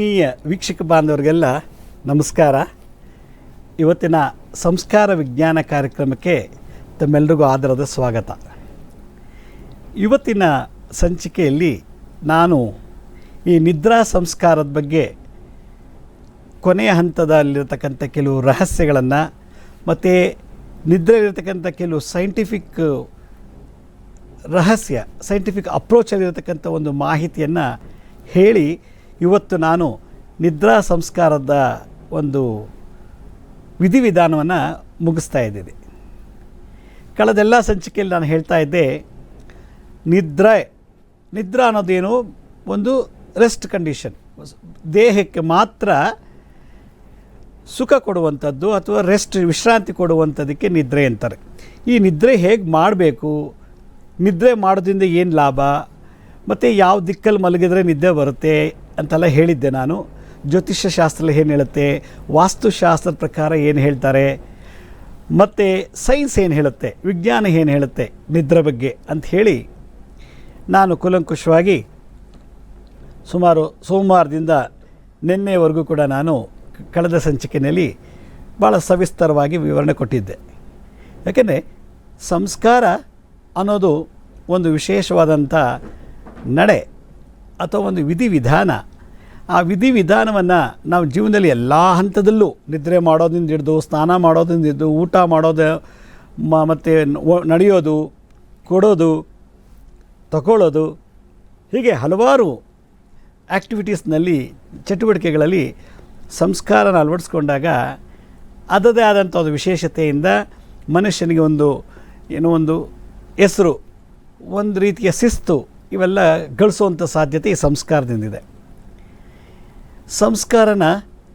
ಆತ್ಮೀಯ ವೀಕ್ಷಕ ಬಾಂಧವರಿಗೆಲ್ಲ ನಮಸ್ಕಾರ. ಇವತ್ತಿನ ಸಂಸ್ಕಾರ ವಿಜ್ಞಾನ ಕಾರ್ಯಕ್ರಮಕ್ಕೆ ತಮ್ಮೆಲ್ಲರಿಗೂ ಆದರದ ಸ್ವಾಗತ. ಇವತ್ತಿನ ಸಂಚಿಕೆಯಲ್ಲಿ ನಾನು ಈ ನಿದ್ರಾ ಸಂಸ್ಕಾರದ ಬಗ್ಗೆ ಕೊನೆಯ ಹಂತದಲ್ಲಿರತಕ್ಕಂಥ ಕೆಲವು ರಹಸ್ಯಗಳನ್ನು ಮತ್ತು ನಿದ್ರೆಯಲ್ಲಿರ್ತಕ್ಕಂಥ ಕೆಲವು ಸೈಂಟಿಫಿಕ್ ರಹಸ್ಯ ಸೈಂಟಿಫಿಕ್ ಅಪ್ರೋಚಲ್ಲಿರತಕ್ಕಂಥ ಒಂದು ಮಾಹಿತಿಯನ್ನು ಹೇಳಿ ಇವತ್ತು ನಾನು ನಿದ್ರಾ ಸಂಸ್ಕಾರದ ಒಂದು ವಿಧಿವಿಧಾನವನ್ನು ಮುಗಿಸ್ತಾ ಇದ್ದೀನಿ. ಕಳೆದೆಲ್ಲ ಸಂಚಿಕೆಯಲ್ಲಿ ನಾನು ಹೇಳ್ತಾ ಇದ್ದೆ, ನಿದ್ರೆ, ನಿದ್ರಾ ಅನ್ನೋದೇನು ಒಂದು ರೆಸ್ಟ್ ಕಂಡೀಷನ್ ದೇಹಕ್ಕೆ ಮಾತ್ರ ಸುಖ ಕೊಡುವಂಥದ್ದು ಅಥವಾ ರೆಸ್ಟ್ ವಿಶ್ರಾಂತಿ ಕೊಡುವಂಥದ್ದಕ್ಕೆ ನಿದ್ರೆ ಅಂತಾರೆ. ಈ ನಿದ್ರೆ ಹೇಗೆ ಮಾಡಬೇಕು? ನಿದ್ರೆ ಮಾಡೋದ್ರಿಂದ ಏನು ಲಾಭ? ಮತ್ತು ಯಾವ ದಿಕ್ಕಲ್ಲಿ ಮಲಗಿದ್ರೆ ನಿದ್ದೆ ಬರುತ್ತೆ? ಅಂತೆಲ್ಲ ಹೇಳಿದ್ದೆ ನಾನು. ಜ್ಯೋತಿಷ್ಯ ಶಾಸ್ತ್ರ ಏನು ಹೇಳುತ್ತೆ? ವಾಸ್ತುಶಾಸ್ತ್ರದ ಪ್ರಕಾರ ಏನು ಹೇಳ್ತಾರೆ? ಮತ್ತು ಸೈನ್ಸ್ ಏನು ಹೇಳುತ್ತೆ? ವಿಜ್ಞಾನ ಏನು ಹೇಳುತ್ತೆ? ನಿದ್ರೆ ಬಗ್ಗೆ ಅಂತ ಹೇಳಿ ನಾನು ಕುಲಂಕುಷವಾಗಿ ಸುಮಾರು ಸೋಮವಾರದಿಂದ ನಿನ್ನೆವರೆಗೂ ಕೂಡ ನಾನು ಕಳೆದ ಸಂಚಿಕೆಯಲ್ಲಿ ಭಾಳ ಸವಿಸ್ತಾರವಾಗಿ ವಿವರಣೆ ಕೊಟ್ಟಿದ್ದೆ. ಯಾಕೆಂದರೆ ಸಂಸ್ಕಾರ ಅನ್ನೋದು ಒಂದು ವಿಶೇಷವಾದಂಥ ನಡೆ ಅಥವಾ ಒಂದು ವಿಧಿವಿಧಾನ ಆ ವಿಧಿವಿಧಾನವನ್ನು ನಾವು ಜೀವನದಲ್ಲಿ ಎಲ್ಲ ಹಂತದಲ್ಲೂ ನಿದ್ರೆ ಮಾಡೋದ್ರಿಂದ ಹಿಡಿದು, ಸ್ನಾನ ಮಾಡೋದ್ರಿಂದ ಹಿಡಿದು, ಊಟ ಮಾಡೋದು ಮತ್ತು ನಡೆಯೋದು, ಕೊಡೋದು ತಗೊಳ್ಳೋದು ಹೀಗೆ ಹಲವಾರು ಆ್ಯಕ್ಟಿವಿಟೀಸ್ನಲ್ಲಿ ಚಟುವಟಿಕೆಗಳಲ್ಲಿ ಸಂಸ್ಕಾರನ ಅಳವಡಿಸ್ಕೊಂಡಾಗ ಅದದೇ ಆದಂಥ ಒಂದು ವಿಶೇಷತೆಯಿಂದ ಮನುಷ್ಯನಿಗೆ ಒಂದು, ಏನೋ ಒಂದು ಹೆಸರು, ಒಂದು ರೀತಿಯ ಶಿಸ್ತು ಇವೆಲ್ಲ ಗಳಿಸುವಂಥ ಸಾಧ್ಯತೆ ಈ ಸಂಸ್ಕಾರದಿಂದಿದೆ. ಸಂಸ್ಕಾರನ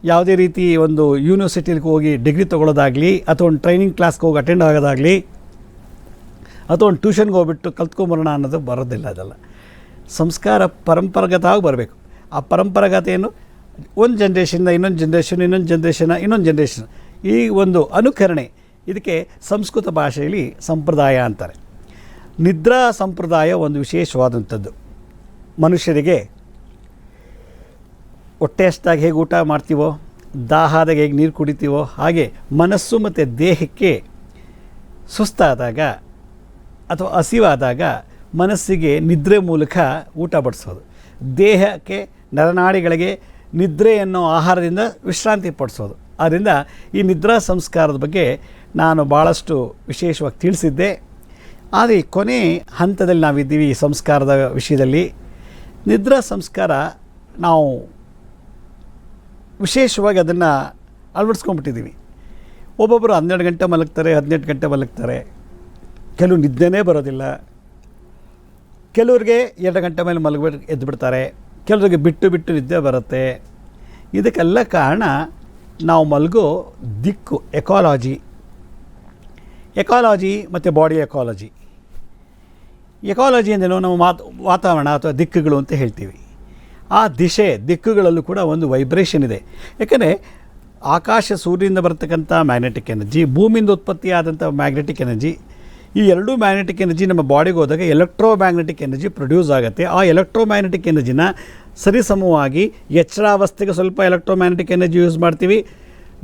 ಯಾವುದೇ ರೀತಿ ಒಂದು ಯೂನಿವರ್ಸಿಟಿಗೆ ಹೋಗಿ ಡಿಗ್ರಿ ತೊಗೊಳ್ಳೋದಾಗಲಿ, ಅಥವಾ ಒಂದು ಟ್ರೈನಿಂಗ್ ಕ್ಲಾಸ್ಗೆ ಹೋಗಿ ಅಟೆಂಡ್ ಆಗೋದಾಗಲಿ, ಅಥವಾ ಒಂದು ಟ್ಯೂಷನ್ಗೆ ಹೋಗ್ಬಿಟ್ಟು ಕಲ್ತ್ಕೊಂಬರೋಣ ಅನ್ನೋದು ಬರೋದಿಲ್ಲ ಅದೆಲ್ಲ. ಸಂಸ್ಕಾರ ಪರಂಪರಾಗತವಾಗಿ ಬರಬೇಕು. ಆ ಪರಂಪರಾಗತೆಯನ್ನು ಒಂದು ಜನ್ರೇಷನಿಂದ ಇನ್ನೊಂದು ಜನ್ರೇಷನ್ ಇನ್ನೊಂದು ಜನ್ರೇಷನ್ ಇನ್ನೊಂದು ಜನ್ರೇಷನ್ ಈ ಒಂದು ಅನುಕರಣೆ, ಇದಕ್ಕೆ ಸಂಸ್ಕೃತ ಭಾಷೆಯಲ್ಲಿ ಸಂಪ್ರದಾಯ ಅಂತಾರೆ. ನಿದ್ರಾ ಸಂಪ್ರದಾಯ ಒಂದು ವಿಶೇಷವಾದಂಥದ್ದು. ಮನುಷ್ಯರಿಗೆ ಹೊಟ್ಟೆ ಅಷ್ಟಾಗಿ ಹೇಗೆ ಊಟ ಮಾಡ್ತೀವೋ, ದಾಹಾದಾಗ ಹೇಗೆ ನೀರು ಕುಡಿತೀವೋ, ಹಾಗೆ ಮನಸ್ಸು ಮತ್ತು ದೇಹಕ್ಕೆ ಸುಸ್ತಾದಾಗ ಅಥವಾ ಹಸಿವಾದಾಗ ಮನಸ್ಸಿಗೆ ನಿದ್ರೆ ಮೂಲಕ ಊಟ ಬಡಿಸೋದು. ದೇಹಕ್ಕೆ ನರನಾಡಿಗಳಿಗೆ ನಿದ್ರೆ ಅನ್ನೋ ಆಹಾರದಿಂದ ವಿಶ್ರಾಂತಿ ಪಡಿಸೋದು. ಆದ್ದರಿಂದ ಈ ನಿದ್ರಾ ಸಂಸ್ಕಾರದ ಬಗ್ಗೆ ನಾನು ಭಾಳಷ್ಟು ವಿಶೇಷವಾಗಿ ತಿಳಿಸಿದ್ದೆ. ಆದರೆ ಕೊನೆ ಹಂತದಲ್ಲಿ ನಾವಿದ್ದೀವಿ ಈ ಸಂಸ್ಕಾರದ ವಿಷಯದಲ್ಲಿ. ನಿದ್ರಾ ಸಂಸ್ಕಾರ ನಾವು ವಿಶೇಷವಾಗಿ ಅದನ್ನು ಅಳವಡಿಸ್ಕೊಂಡ್ಬಿಟ್ಟಿದ್ದೀವಿ. ಒಬ್ಬೊಬ್ಬರು ಹನ್ನೆರಡು ಗಂಟೆ ಮಲಗ್ತಾರೆ, ಹದಿನೆಂಟು ಗಂಟೆ ಮಲಗ್ತಾರೆ. ಕೆಲವು ನಿದ್ದೆನೇ ಬರೋದಿಲ್ಲ. ಕೆಲವ್ರಿಗೆ ಎರಡು ಗಂಟೆ ಮೇಲೆ ಮಲಗಬೇಕು ಎದ್ದು ಬಿಡ್ತಾರೆ ಕೆಲವರಿಗೆ ಬಿಟ್ಟು ಬಿಟ್ಟು ನಿದ್ದೆ ಬರುತ್ತೆ. ಇದಕ್ಕೆಲ್ಲ ಕಾರಣ ನಾವು ಮಲಗೋ ದಿಕ್ಕು ಎಕಾಲಜಿ. ಎಕಾಲಜಿ ಮತ್ತು ಬಾಡಿ ಎಕಾಲಜಿ. ಎಕಾಲಜಿ ಅಂದೇನೋ ನಾವು ಮಾತು, ವಾತಾವರಣ ಅಥವಾ ದಿಕ್ಕುಗಳು ಅಂತ ಹೇಳ್ತೀವಿ. ಆ ದಿಶೆ, ದಿಕ್ಕುಗಳಲ್ಲೂ ಕೂಡ ಒಂದು ವೈಬ್ರೇಷನ್ ಇದೆ. ಯಾಕಂದರೆ ಆಕಾಶ ಸೂರ್ಯನಿಂದ ಬರತಕ್ಕಂಥ ಮ್ಯಾಗ್ನೆಟಿಕ್ ಎನರ್ಜಿ ಭೂಮಿಯಿಂದ ಉತ್ಪತ್ತಿಯಾದಂಥ ಮ್ಯಾಗ್ನೆಟಿಕ್ ಎನರ್ಜಿ ಈ ಎರಡೂ ಮ್ಯಾಗ್ನೆಟಿಕ್ ಎನರ್ಜಿ ನಮ್ಮ ಬಾಡಿಗೆ ಹೋದಾಗ ಎಲೆಕ್ಟ್ರೋ ಮ್ಯಾಗ್ನೆಟಿಕ್ ಎನರ್ಜಿ ಪ್ರೊಡ್ಯೂಸ್ ಆಗುತ್ತೆ. ಆ ಎಲೆಕ್ಟ್ರೋ ಮ್ಯಾಗ್ನೆಟಿಕ್ ಎನರ್ಜಿನ ಸರಿಸಮವಾಗಿ ಎಚ್ಚರಾವಸ್ಥೆಗೆ ಸ್ವಲ್ಪ ಎಲೆಕ್ಟ್ರೋ ಮ್ಯಾಗ್ನೆಟಿಕ್ ಎನರ್ಜಿ ಯೂಸ್ ಮಾಡ್ತೀವಿ,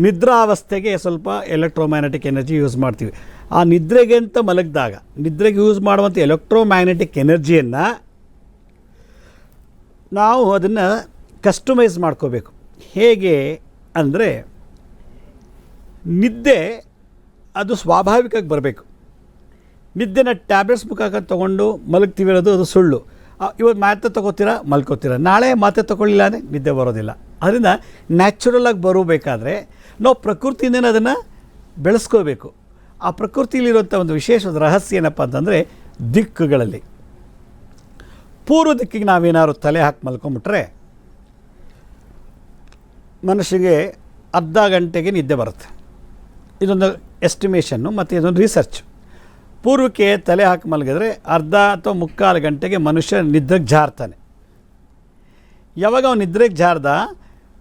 ನಿದ್ರಾವಸ್ಥೆಗೆ ಸ್ವಲ್ಪ ಎಲೆಕ್ಟ್ರೋ ಮ್ಯಾಗ್ನೆಟಿಕ್ ಎನರ್ಜಿ ಯೂಸ್ ಮಾಡ್ತೀವಿ. ಆ ನಿದ್ರೆಗೆ ಅಂತ ಮಲಗಿದಾಗ, ನಿದ್ರೆಗೆ ಯೂಸ್ ಮಾಡುವಂಥ ಎಲೆಕ್ಟ್ರೋ ಮ್ಯಾಗ್ನೆಟಿಕ್ ಎನರ್ಜಿಯನ್ನು ನಾವು ಅದನ್ನು ಕಸ್ಟಮೈಸ್ ಮಾಡ್ಕೋಬೇಕು. ಹೇಗೆ ಅಂದರೆ ನಿದ್ದೆ ಅದು ಸ್ವಾಭಾವಿಕವಾಗಿ ಬರಬೇಕು. ನಿದ್ದೆನ ಟ್ಯಾಬ್ಲೆಟ್ಸ್ ಮುಖಾಂತರ ತೊಗೊಂಡು ಮಲಗ್ತೀವಿ ಅನ್ನೋದು ಅದು ಸುಳ್ಳು. ಇವತ್ತು ಮಾತ್ರೆ ತೊಗೋತೀರಾ? ಮಲ್ಕೋತೀರ. ನಾಳೆ ಮಾತ್ರೆ ತೊಗೊಳ್ಳಿಲ್ಲ ಅಂದರೆ ನಿದ್ದೆ ಬರೋದಿಲ್ಲ. ಅದರಿಂದ ನ್ಯಾಚುರಲಾಗಿ ಬರಬೇಕಾದ್ರೆ ನಾವು ಪ್ರಕೃತಿಯಿಂದನೇ ಅದನ್ನು ಬೆಳೆಸ್ಕೋಬೇಕು. ಆ ಪ್ರಕೃತಿಯಲ್ಲಿರುವಂಥ ಒಂದು ವಿಶೇಷವಾದ ರಹಸ್ಯ ಏನಪ್ಪ ಅಂತಂದರೆ ದಿಕ್ಕುಗಳಲ್ಲಿ. ಪೂರ್ವ ದಿಕ್ಕಿಗೆ ನಾವೇನಾದ್ರು ತಲೆ ಹಾಕಿ ಮಲ್ಕೊಂಬಿಟ್ರೆ ಮನುಷ್ಯಗೆ ಅರ್ಧ ಗಂಟೆಗೆ ನಿದ್ದೆ ಬರುತ್ತೆ. ಇದೊಂದು ಎಸ್ಟಿಮೇಷನ್ನು ಮತ್ತು ಇದೊಂದು ರಿಸರ್ಚ್ ಪೂರ್ವಕ್ಕೆ ತಲೆ ಹಾಕಿ ಮಲಗಿದ್ರೆ ಅರ್ಧ ಅಥವಾ ಮುಕ್ಕಾಲು ಗಂಟೆಗೆ ಮನುಷ್ಯ ನಿದ್ರೆಗೆ ಜಾರ್ತಾನೆ. ಯಾವಾಗ ಅವನು ನಿದ್ರೆಗೆ ಜಾರ್ದ?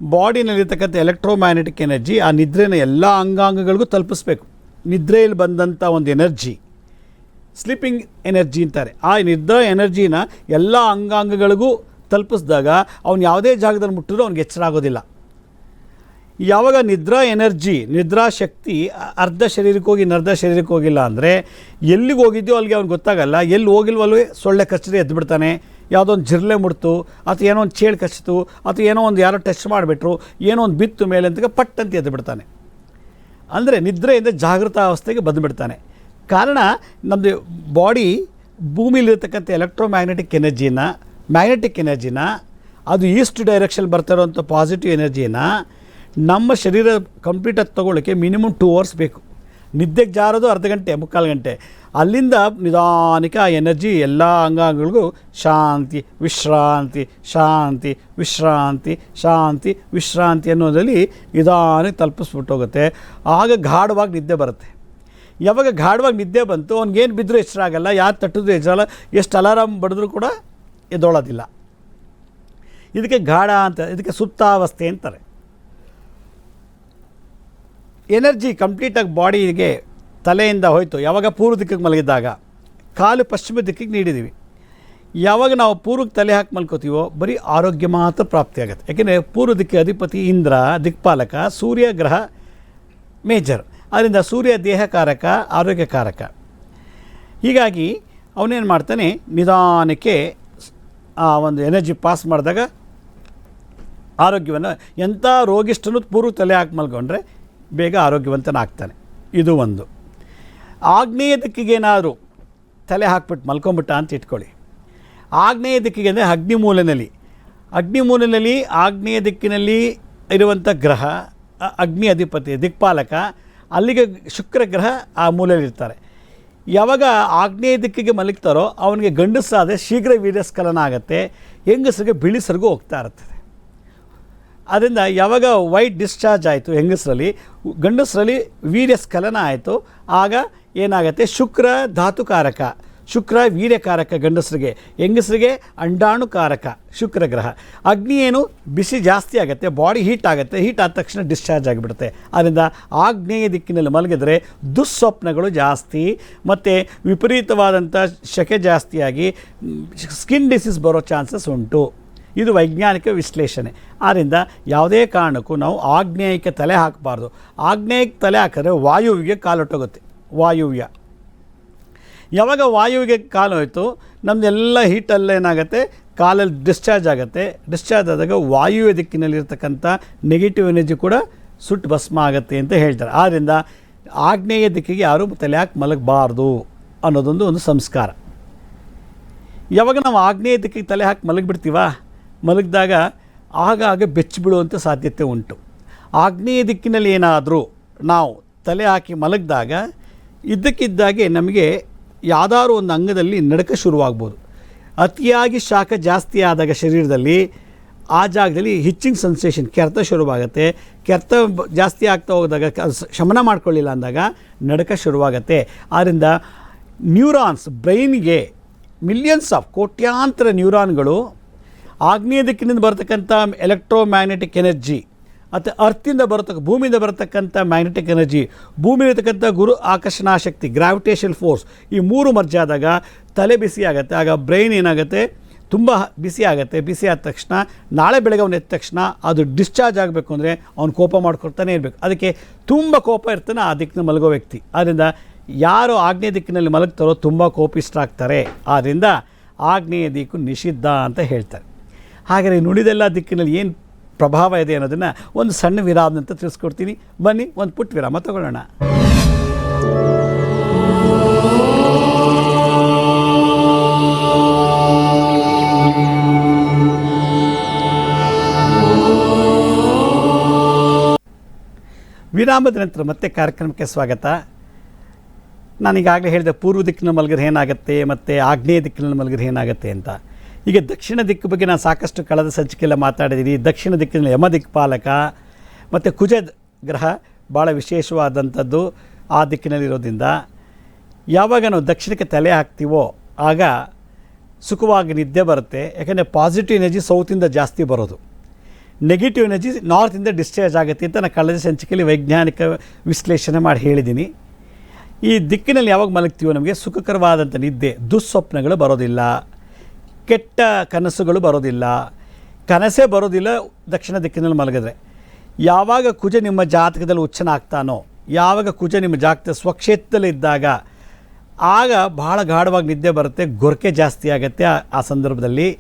ಬಾಡಿನಲ್ಲಿರ್ತಕ್ಕಂಥ ಎಲೆಕ್ಟ್ರೋಮ್ಯಾಗ್ನೆಟಿಕ್ ಎನರ್ಜಿ ಆ ನಿದ್ರೆನ ಎಲ್ಲ ಅಂಗಾಂಗಗಳಿಗೂ ತಲುಪಿಸ್ಬೇಕು. ನಿದ್ರೆಯಲ್ಲಿ ಬಂದಂಥ ಒಂದು ಎನರ್ಜಿ ಸ್ಲೀಪಿಂಗ್ ಎನರ್ಜಿ ಅಂತಾರೆ. ಆ ನಿದ್ರಾ ಎನರ್ಜಿನ ಎಲ್ಲ ಅಂಗಾಂಗಗಳಿಗೂ ತಲುಪಿಸಿದಾಗ ಅವ್ನು ಯಾವುದೇ ಜಾಗದಲ್ಲಿ ಮುಟ್ಟಿದ್ರೂ ಅವ್ನಿಗೆ ಎಚ್ಚರ ಆಗೋದಿಲ್ಲ. ಯಾವಾಗ ನಿದ್ರಾ ಎನರ್ಜಿ, ನಿದ್ರಾ ಶಕ್ತಿ ಅರ್ಧ ಶರೀರಕ್ಕೆ ಹೋಗಿ ಅರ್ಧ ಶರೀರಕ್ಕೆ ಹೋಗಿಲ್ಲ ಅಂದರೆ ಎಲ್ಲಿಗೆ ಹೋಗಿದ್ಯೋ ಅಲ್ಲಿಗೆ ಅವ್ನಿಗೆ ಗೊತ್ತಾಗಲ್ಲ. ಎಲ್ಲಿ ಹೋಗಿಲ್ವಲ್ವೇ ಸೊಳ್ಳೆ ಕಚ್ಚರಿ ಎದ್ದು ಬಿಡ್ತಾನೆ. ಯಾವುದೋ ಒಂದು ಜಿರ್ಲೆ ಮುಡ್ತು, ಅಥವಾ ಏನೋ ಒಂದು ಚೇಳು ಕಚ್ಚಿತು, ಅಥವಾ ಏನೋ ಒಂದು ಯಾರೋ ಟೆಸ್ಟ್ ಮಾಡಿಬಿಟ್ರು, ಏನೋ ಒಂದು ಬಿತ್ತು ಮೇಲೆ ಅಂತ ಪಟ್ ಅಂತ ಎದ್ದು ಅಂದರೆ ನಿದ್ರೆಯಿಂದ ಜಾಗೃತ ಅವಸ್ಥೆಗೆ ಬಂದುಬಿಡ್ತಾನೆ. ಕಾರಣ ನಮ್ಮದು ಬಾಡಿ ಭೂಮಿಲಿರ್ತಕ್ಕಂಥ ಎಲೆಕ್ಟ್ರೋಮ್ಯಾಗ್ನೆಟಿಕ್ ಎನರ್ಜಿನ ಮ್ಯಾಗ್ನೆಟಿಕ್ ಎನರ್ಜಿನ ಅದು ಈಸ್ಟ್ ಡೈರೆಕ್ಷನ್ ಬರ್ತಾ ಇರೋಂಥ ಪಾಸಿಟಿವ್ ಎನರ್ಜಿನ ನಮ್ಮ ಶರೀರ ಕಂಪ್ಲೀಟಾಗಿ ತೊಗೊಳ್ಳೋಕ್ಕೆ ಮಿನಿಮಮ್ ಟೂ ಅವರ್ಸ್ ಬೇಕು. ನಿದ್ದೆಗೆ ಜಾರೋದು ಅರ್ಧ ಗಂಟೆ, ಮುಕ್ಕಾಲು ಗಂಟೆ. ಅಲ್ಲಿಂದ ನಿಧಾನಿಕ ಎನರ್ಜಿ ಎಲ್ಲ ಅಂಗಾಂಗಗಳಿಗೂ ಶಾಂತಿ, ವಿಶ್ರಾಂತಿ ಶಾಂತಿ ವಿಶ್ರಾಂತಿ ಶಾಂತಿ, ವಿಶ್ರಾಂತಿ ಅನ್ನೋದರಲ್ಲಿ ನಿಧಾನಕ್ಕೆ ತಲುಪಿಸ್ಬಿಟ್ಟು ಹೋಗುತ್ತೆ. ಆಗ ಗಾಢವಾಗಿ ನಿದ್ದೆ ಬರುತ್ತೆ. ಯಾವಾಗ ಗಾಢವಾಗಿ ನಿದ್ದೆ ಬಂತು, ಅವ್ನಿಗೇನು ಬಿದ್ದರೂ ಆಗಲ್ಲ, ಯಾರು ತಟ್ಟಿದ್ರು ಎಚ್ಚರಲ್ಲ ಎಷ್ಟು ಅಲಾರಾಮ್ ಬಡಿದ್ರೂ ಕೂಡ ಎದ್ದೋಳೋದಿಲ್ಲ. ಇದಕ್ಕೆ ಗಾಢ ಅಂತ, ಇದಕ್ಕೆ ಸುಪ್ತಾವಸ್ಥೆ ಅಂತಾರೆ. ಎನರ್ಜಿ ಕಂಪ್ಲೀಟಾಗಿ ಬಾಡಿಗೆ ತಲೆಯಿಂದ ಹೋಯಿತು. ಯಾವಾಗ ಪೂರ್ವ ದಿಕ್ಕಿಗೆ ಮಲಗಿದ್ದಾಗ, ಕಾಲು ಪಶ್ಚಿಮ ದಿಕ್ಕಿಗೆ ನೀಡಿದ್ದೀವಿ ಯಾವಾಗ ನಾವು ಪೂರ್ವಕ್ಕೆ ತಲೆ ಹಾಕಿ ಮಲ್ಕೋತೀವೋ, ಬರೀ ಆರೋಗ್ಯ ಮಾತ್ರ ಪ್ರಾಪ್ತಿಯಾಗುತ್ತೆ. ಯಾಕೆಂದರೆ ಪೂರ್ವ ದಿಕ್ಕಿ ಅಧಿಪತಿ ಇಂದ್ರ, ದಿಕ್ಪಾಲಕ, ಸೂರ್ಯ, ಗ್ರಹ, ಮೇಜರ್. ಅದರಿಂದ ಸೂರ್ಯ ದೇಹಕಾರಕ, ಆರೋಗ್ಯಕಾರಕ. ಹೀಗಾಗಿ ಅವನೇನು ಮಾಡ್ತಾನೆ, ನಿಧಾನಕ್ಕೆ ಆ ಒಂದು ಎನರ್ಜಿ ಪಾಸ್ ಮಾಡಿದಾಗ ಆರೋಗ್ಯವನ್ನು ಎಂಥ ರೋಗಿಷ್ಠನು ಪೂರ್ವ ತಲೆ ಹಾಕಿ ಮಲ್ಕೊಂಡ್ರೆ ಬೇಗ ಆರೋಗ್ಯವಂತನಾಗ್ತಾನೆ. ಇದು ಒಂದು. ಆಗ್ನೇಯ ದಿಕ್ಕಿಗೇನಾದರೂ ತಲೆ ಹಾಕ್ಬಿಟ್ಟು ಮಲ್ಕೊಂಬಿಟ್ಟ ಅಂತ ಇಟ್ಕೊಳ್ಳಿ. ಆಗ್ನೇಯ ದಿಕ್ಕಿಗೆ ಅಂದರೆ ಅಗ್ನಿಮೂಲನಲ್ಲಿ. ಅಗ್ನಿಮೂಲನಲ್ಲಿ ಆಗ್ನೇಯ ದಿಕ್ಕಿನಲ್ಲಿ ಇರುವಂಥ ಗ್ರಹ ಅಗ್ನಿ ಅಧಿಪತಿ, ದಿಕ್ಪಾಲಕ ಅಲ್ಲಿಗೆ ಶುಕ್ರ ಗ್ರಹ ಆ ಮೂಲೆಯಲ್ಲಿರ್ತಾರೆ ಯಾವಾಗ ಆಗ್ನೇಯ ದಿಕ್ಕಿಗೆ ಮಲಗ್ತಾರೋ ಅವನಿಗೆ ಗಂಡಸಾದರೆ ಶೀಘ್ರ ವೀರ್ಯಸ್ಖಲನ ಆಗುತ್ತೆ, ಹೆಂಗಸರಿಗೆ ಬಿಳಿಸರಿಗೂ ಹೋಗ್ತಾ ಇರ್ತದೆ ಅದರಿಂದ ಯಾವಾಗ ವೈಟ್ ಡಿಸ್ಚಾರ್ಜ್ ಆಯಿತು ಹೆಂಗಸರಲ್ಲಿ, ಗಂಡಸರಲ್ಲಿ ವೀರ್ಯಸ್ಖಲನ ಆಯಿತು, ಆಗ ಏನಾಗುತ್ತೆ? ಶುಕ್ರ ಧಾತುಕಾರಕ. ಶುಕ್ರ ವೀರ್ಯಕಾರಕ ಗಂಡಸರಿಗೆ, ಹೆಂಗಸರಿಗೆ ಅಂಡಾಣುಕಾರಕ ಶುಕ್ರ ಗ್ರಹ. ಅಗ್ನಿ ಏನು ಬಿಸಿ ಜಾಸ್ತಿ ಆಗುತ್ತೆ ಬಾಡಿ ಹೀಟ್ ಆಗುತ್ತೆ ಹೀಟ್ ಆದ ತಕ್ಷಣ ಡಿಸ್ಚಾರ್ಜ್ ಆಗಿಬಿಡುತ್ತೆ. ಆದ್ದರಿಂದ ಆಗ್ನೇಯ ದಿಕ್ಕಿನಲ್ಲಿ ಮಲಗಿದರೆ ದುಸ್ವಪ್ನಗಳು ಜಾಸ್ತಿ, ಮತ್ತು ವಿಪರೀತವಾದಂಥ ಶಕೆ ಜಾಸ್ತಿಯಾಗಿ ಸ್ಕಿನ್ ಡಿಸೀಸ್ ಬರೋ ಚಾನ್ಸಸ್ ಉಂಟು. ಇದು ವೈಜ್ಞಾನಿಕ ವಿಶ್ಲೇಷಣೆ. ಆದ್ದರಿಂದ ಯಾವುದೇ ಕಾರಣಕ್ಕೂ ನಾವು ಆಗ್ನೇಯಕ್ಕೆ ತಲೆ ಹಾಕಬಾರ್ದು. ಆಗ್ನೇಯಕ್ಕೆ ತಲೆ ಹಾಕಿದ್ರೆ ವಾಯುವಿಗೆ ಕಾಲೊಟ್ಟೋಗುತ್ತೆ. ವಾಯುವ್ಯ. ಯಾವಾಗ ವಾಯುವಿಗೆ ಕಾಲು ಹೋಯಿತು ನಮ್ಮದೆಲ್ಲ ಹೀಟಲ್ಲಿ ಏನಾಗುತ್ತೆ, ಕಾಲಲ್ಲಿ ಡಿಸ್ಚಾರ್ಜ್ ಆಗುತ್ತೆ. ಡಿಸ್ಚಾರ್ಜ್ ಆದಾಗ ವಾಯುವ್ಯ ದಿಕ್ಕಿನಲ್ಲಿರ್ತಕ್ಕಂಥ ನೆಗೆಟಿವ್ ಎನರ್ಜಿ ಕೂಡ ಸುಟ್ಟು ಭಸ್ಮ ಆಗುತ್ತೆ ಅಂತ ಹೇಳ್ತಾರೆ. ಆದ್ದರಿಂದ ಆಗ್ನೇಯ ದಿಕ್ಕಿಗೆ ಯಾರೂ ತಲೆ ಹಾಕಿ ಮಲಗಬಾರ್ದು ಅನ್ನೋದೊಂದು ಒಂದು ಸಂಸ್ಕಾರ. ಯಾವಾಗ ನಾವು ಆಗ್ನೇಯ ದಿಕ್ಕಿಗೆ ತಲೆ ಹಾಕಿ ಮಲಗಿಬಿಡ್ತೀವ? ಮಲಗಿದಾಗ ಆಗಾಗ ಬೆಚ್ಚಿ ಬೀಳುವಂಥ ಸಾಧ್ಯತೆ ಉಂಟು. ಆಗ್ನೇಯ ದಿಕ್ಕಿನಲ್ಲಿ ಏನಾದರೂ ನಾವು ತಲೆ ಹಾಕಿ ಮಲಗಿದಾಗ, ಇದ್ದಕ್ಕಿದ್ದಾಗೆ ನಮಗೆ ಯಾವ್ದಾದ್ರು ಒಂದು ಅಂಗದಲ್ಲಿ ನಡಕ ಶುರುವಾಗ್ಬೋದು. ಅತಿಯಾಗಿ ಶಾಖ ಜಾಸ್ತಿ ಆದಾಗ ಶರೀರದಲ್ಲಿ ಆ ಜಾಗದಲ್ಲಿ ಹಿಚ್ಚಿಂಗ್ ಸೆನ್ಸೇಷನ್, ಕೆರೆತ ಶುರುವಾಗುತ್ತೆ. ಕೆರೆತ ಜಾಸ್ತಿ ಆಗ್ತಾ ಹೋದಾಗ ಶಮನ ಮಾಡ್ಕೊಳ್ಳಿಲ್ಲ ಅಂದಾಗ ನಡಕ ಶುರುವಾಗುತ್ತೆ. ಆದ್ದರಿಂದ ನ್ಯೂರಾನ್ಸ್ ಬ್ರೈನ್ಗೆ ಮಿಲಿಯನ್ಸ್ ಆಫ್ ಕೋಟ್ಯಾಂತರ ನ್ಯೂರಾನ್ಗಳು ಆಗ್ನೇಯ ದಿಕ್ಕಿನಿಂದ ಬರ್ತಕ್ಕಂಥ ಎಲೆಕ್ಟ್ರೋಮ್ಯಾಗ್ನೆಟಿಕ್ ಎನರ್ಜಿ ಮತ್ತು ಅರ್ತಿಂದ ಬರತಕ್ಕ, ಭೂಮಿಯಿಂದ ಬರತಕ್ಕಂಥ ಮ್ಯಾಗ್ನೆಟಿಕ್ ಎನರ್ಜಿ ಭೂಮಿ ಇರತಕ್ಕಂಥ ಗುರು ಆಕರ್ಷಣಾ ಶಕ್ತಿ ಗ್ರಾವಿಟೇಷನ್ ಫೋರ್ಸ್ ಈ ಮೂರು ಮರ್ಜಾದಾಗ ತಲೆ ಬಿಸಿ ಆಗುತ್ತೆ. ಆಗ ಬ್ರೈನ್ ಏನಾಗುತ್ತೆ? ತುಂಬ ಬಿಸಿ ಆಗುತ್ತೆ. ಬಿಸಿ ಆದ ತಕ್ಷಣ, ನಾಳೆ ಬೆಳಗ್ಗೆ ಅವನು ಎದ್ದ ತಕ್ಷಣ ಅದು ಡಿಸ್ಚಾರ್ಜ್ ಆಗಬೇಕು ಅಂದರೆ ಅವ್ನು ಕೋಪ ಮಾಡ್ಕೊಳ್ತಾನೆ ಇರಬೇಕು. ಅದಕ್ಕೆ ತುಂಬ ಕೋಪ ಇರ್ತಾನೆ, ಆ ದಿಕ್ಕಿನ ಮಲಗೋ ವ್ಯಕ್ತಿ. ಆದ್ದರಿಂದ ಯಾರು ಆಗ್ನೇಯ ದಿಕ್ಕಿನಲ್ಲಿ ಮಲಗ್ತಾರೋ ತುಂಬ ಕೋಪಿಷ್ಠರಾಗ್ತಾರೆ. ಆದ್ದರಿಂದ ಆಗ್ನೇಯ ದಿಕ್ಕು ನಿಷಿದ್ಧ ಅಂತ ಹೇಳ್ತಾರೆ. ಹಾಗಾದರೆ ನುಡಿದೆಲ್ಲ ದಿಕ್ಕಿನಲ್ಲಿ ಏನು ಪ್ರಭಾವ ಇದೆ ಅನ್ನೋದನ್ನು ಒಂದು ಸಣ್ಣ ವಿರಾಮ ಅಂತ ತಿಳಿಸ್ಕೊಡ್ತೀನಿ. ಬನ್ನಿ, ಒಂದು ಪುಟ್ಟ ವಿರಾಮ ತಗೊಳ್ಳೋಣ. ವಿರಾಮದ ನಂತರ ಮತ್ತೆ ಕಾರ್ಯಕ್ರಮಕ್ಕೆ ಸ್ವಾಗತ. ನಾನು ಈಗಾಗಲೇ ಹೇಳಿದೆ ಪೂರ್ವ ದಿಕ್ಕಿನ ಮಲಗಿದ್ರೆ ಏನಾಗುತ್ತೆ, ಮತ್ತು ಆಗ್ನೇಯ ದಿಕ್ಕಿನಲ್ಲಿ ಮಲಗಿದ್ರೆ ಏನಾಗುತ್ತೆ ಅಂತ. ಈಗ ದಕ್ಷಿಣ ದಿಕ್ಕು ಬಗ್ಗೆ ನಾನು ಸಾಕಷ್ಟು ಕಳೆದ ಸಂಚಿಕೆಲ್ಲ ಮಾತಾಡಿದ್ದೀನಿ. ದಕ್ಷಿಣ ದಿಕ್ಕಿನಲ್ಲಿ ಯಮ ದಿಕ್ಪಾಲಕ ಮತ್ತು ಕುಜ ಗ್ರಹ ಭಾಳ ವಿಶೇಷವಾದಂಥದ್ದು ಆ ದಿಕ್ಕಿನಲ್ಲಿರೋದ್ರಿಂದ. ಯಾವಾಗ ನಾವು ದಕ್ಷಿಣಕ್ಕೆ ತಲೆ ಹಾಕ್ತೀವೋ, ಆಗ ಸುಖವಾಗಿ ನಿದ್ದೆ ಬರುತ್ತೆ. ಯಾಕೆಂದರೆ ಪಾಸಿಟಿವ್ ಎನರ್ಜಿ ಸೌತಿಂದ ಜಾಸ್ತಿ ಬರೋದು. ನೆಗೆಟಿವ್ ಎನರ್ಜಿ ನಾರ್ತಿಂದ ಡಿಸ್ಚಾರ್ಜ್ ಆಗುತ್ತೆ ಅಂತ ನಾನು ಕಳೆದ ಸಂಚಿಕೆಯಲ್ಲಿ ವೈಜ್ಞಾನಿಕ ವಿಶ್ಲೇಷಣೆ ಮಾಡಿ ಹೇಳಿದ್ದೀನಿ. ಈ ದಿಕ್ಕಿನಲ್ಲಿ ಯಾವಾಗ ಮಲಗ್ತೀವೋ ನಮಗೆ ಸುಖಕರವಾದಂಥ ನಿದ್ದೆ, ದುಸ್ವಪ್ನಗಳು ಬರೋದಿಲ್ಲ. ಕೆಟ್ಟ ಕನಸುಗಳು ಬರೋದಿಲ್ಲ. ಕನಸೇ ಬರೋದಿಲ್ಲ, ದಕ್ಷಿಣ ದಿಕ್ಕಿನಲ್ಲಿ ಮಲಗಿದ್ರೆ. ಯಾವಾಗ ಕುಜ ನಿಮ್ಮ ಜಾತಕದಲ್ಲಿ ಉಚ್ಚನಾಗ್ತಾನೋ ಯಾವಾಗ ಕುಜ ನಿಮ್ಮ ಜಾತಕ ಸ್ವಕ್ಷೇತ್ರದಲ್ಲಿ ಇದ್ದಾಗ, ಆಗ ಭಾಳ ಗಾಢವಾಗಿ ನಿದ್ದೆ ಬರುತ್ತೆ, ಗೊರಕೆ ಜಾಸ್ತಿ ಆಗುತ್ತೆ ಆ- ಸಂದರ್ಭದಲ್ಲಿ.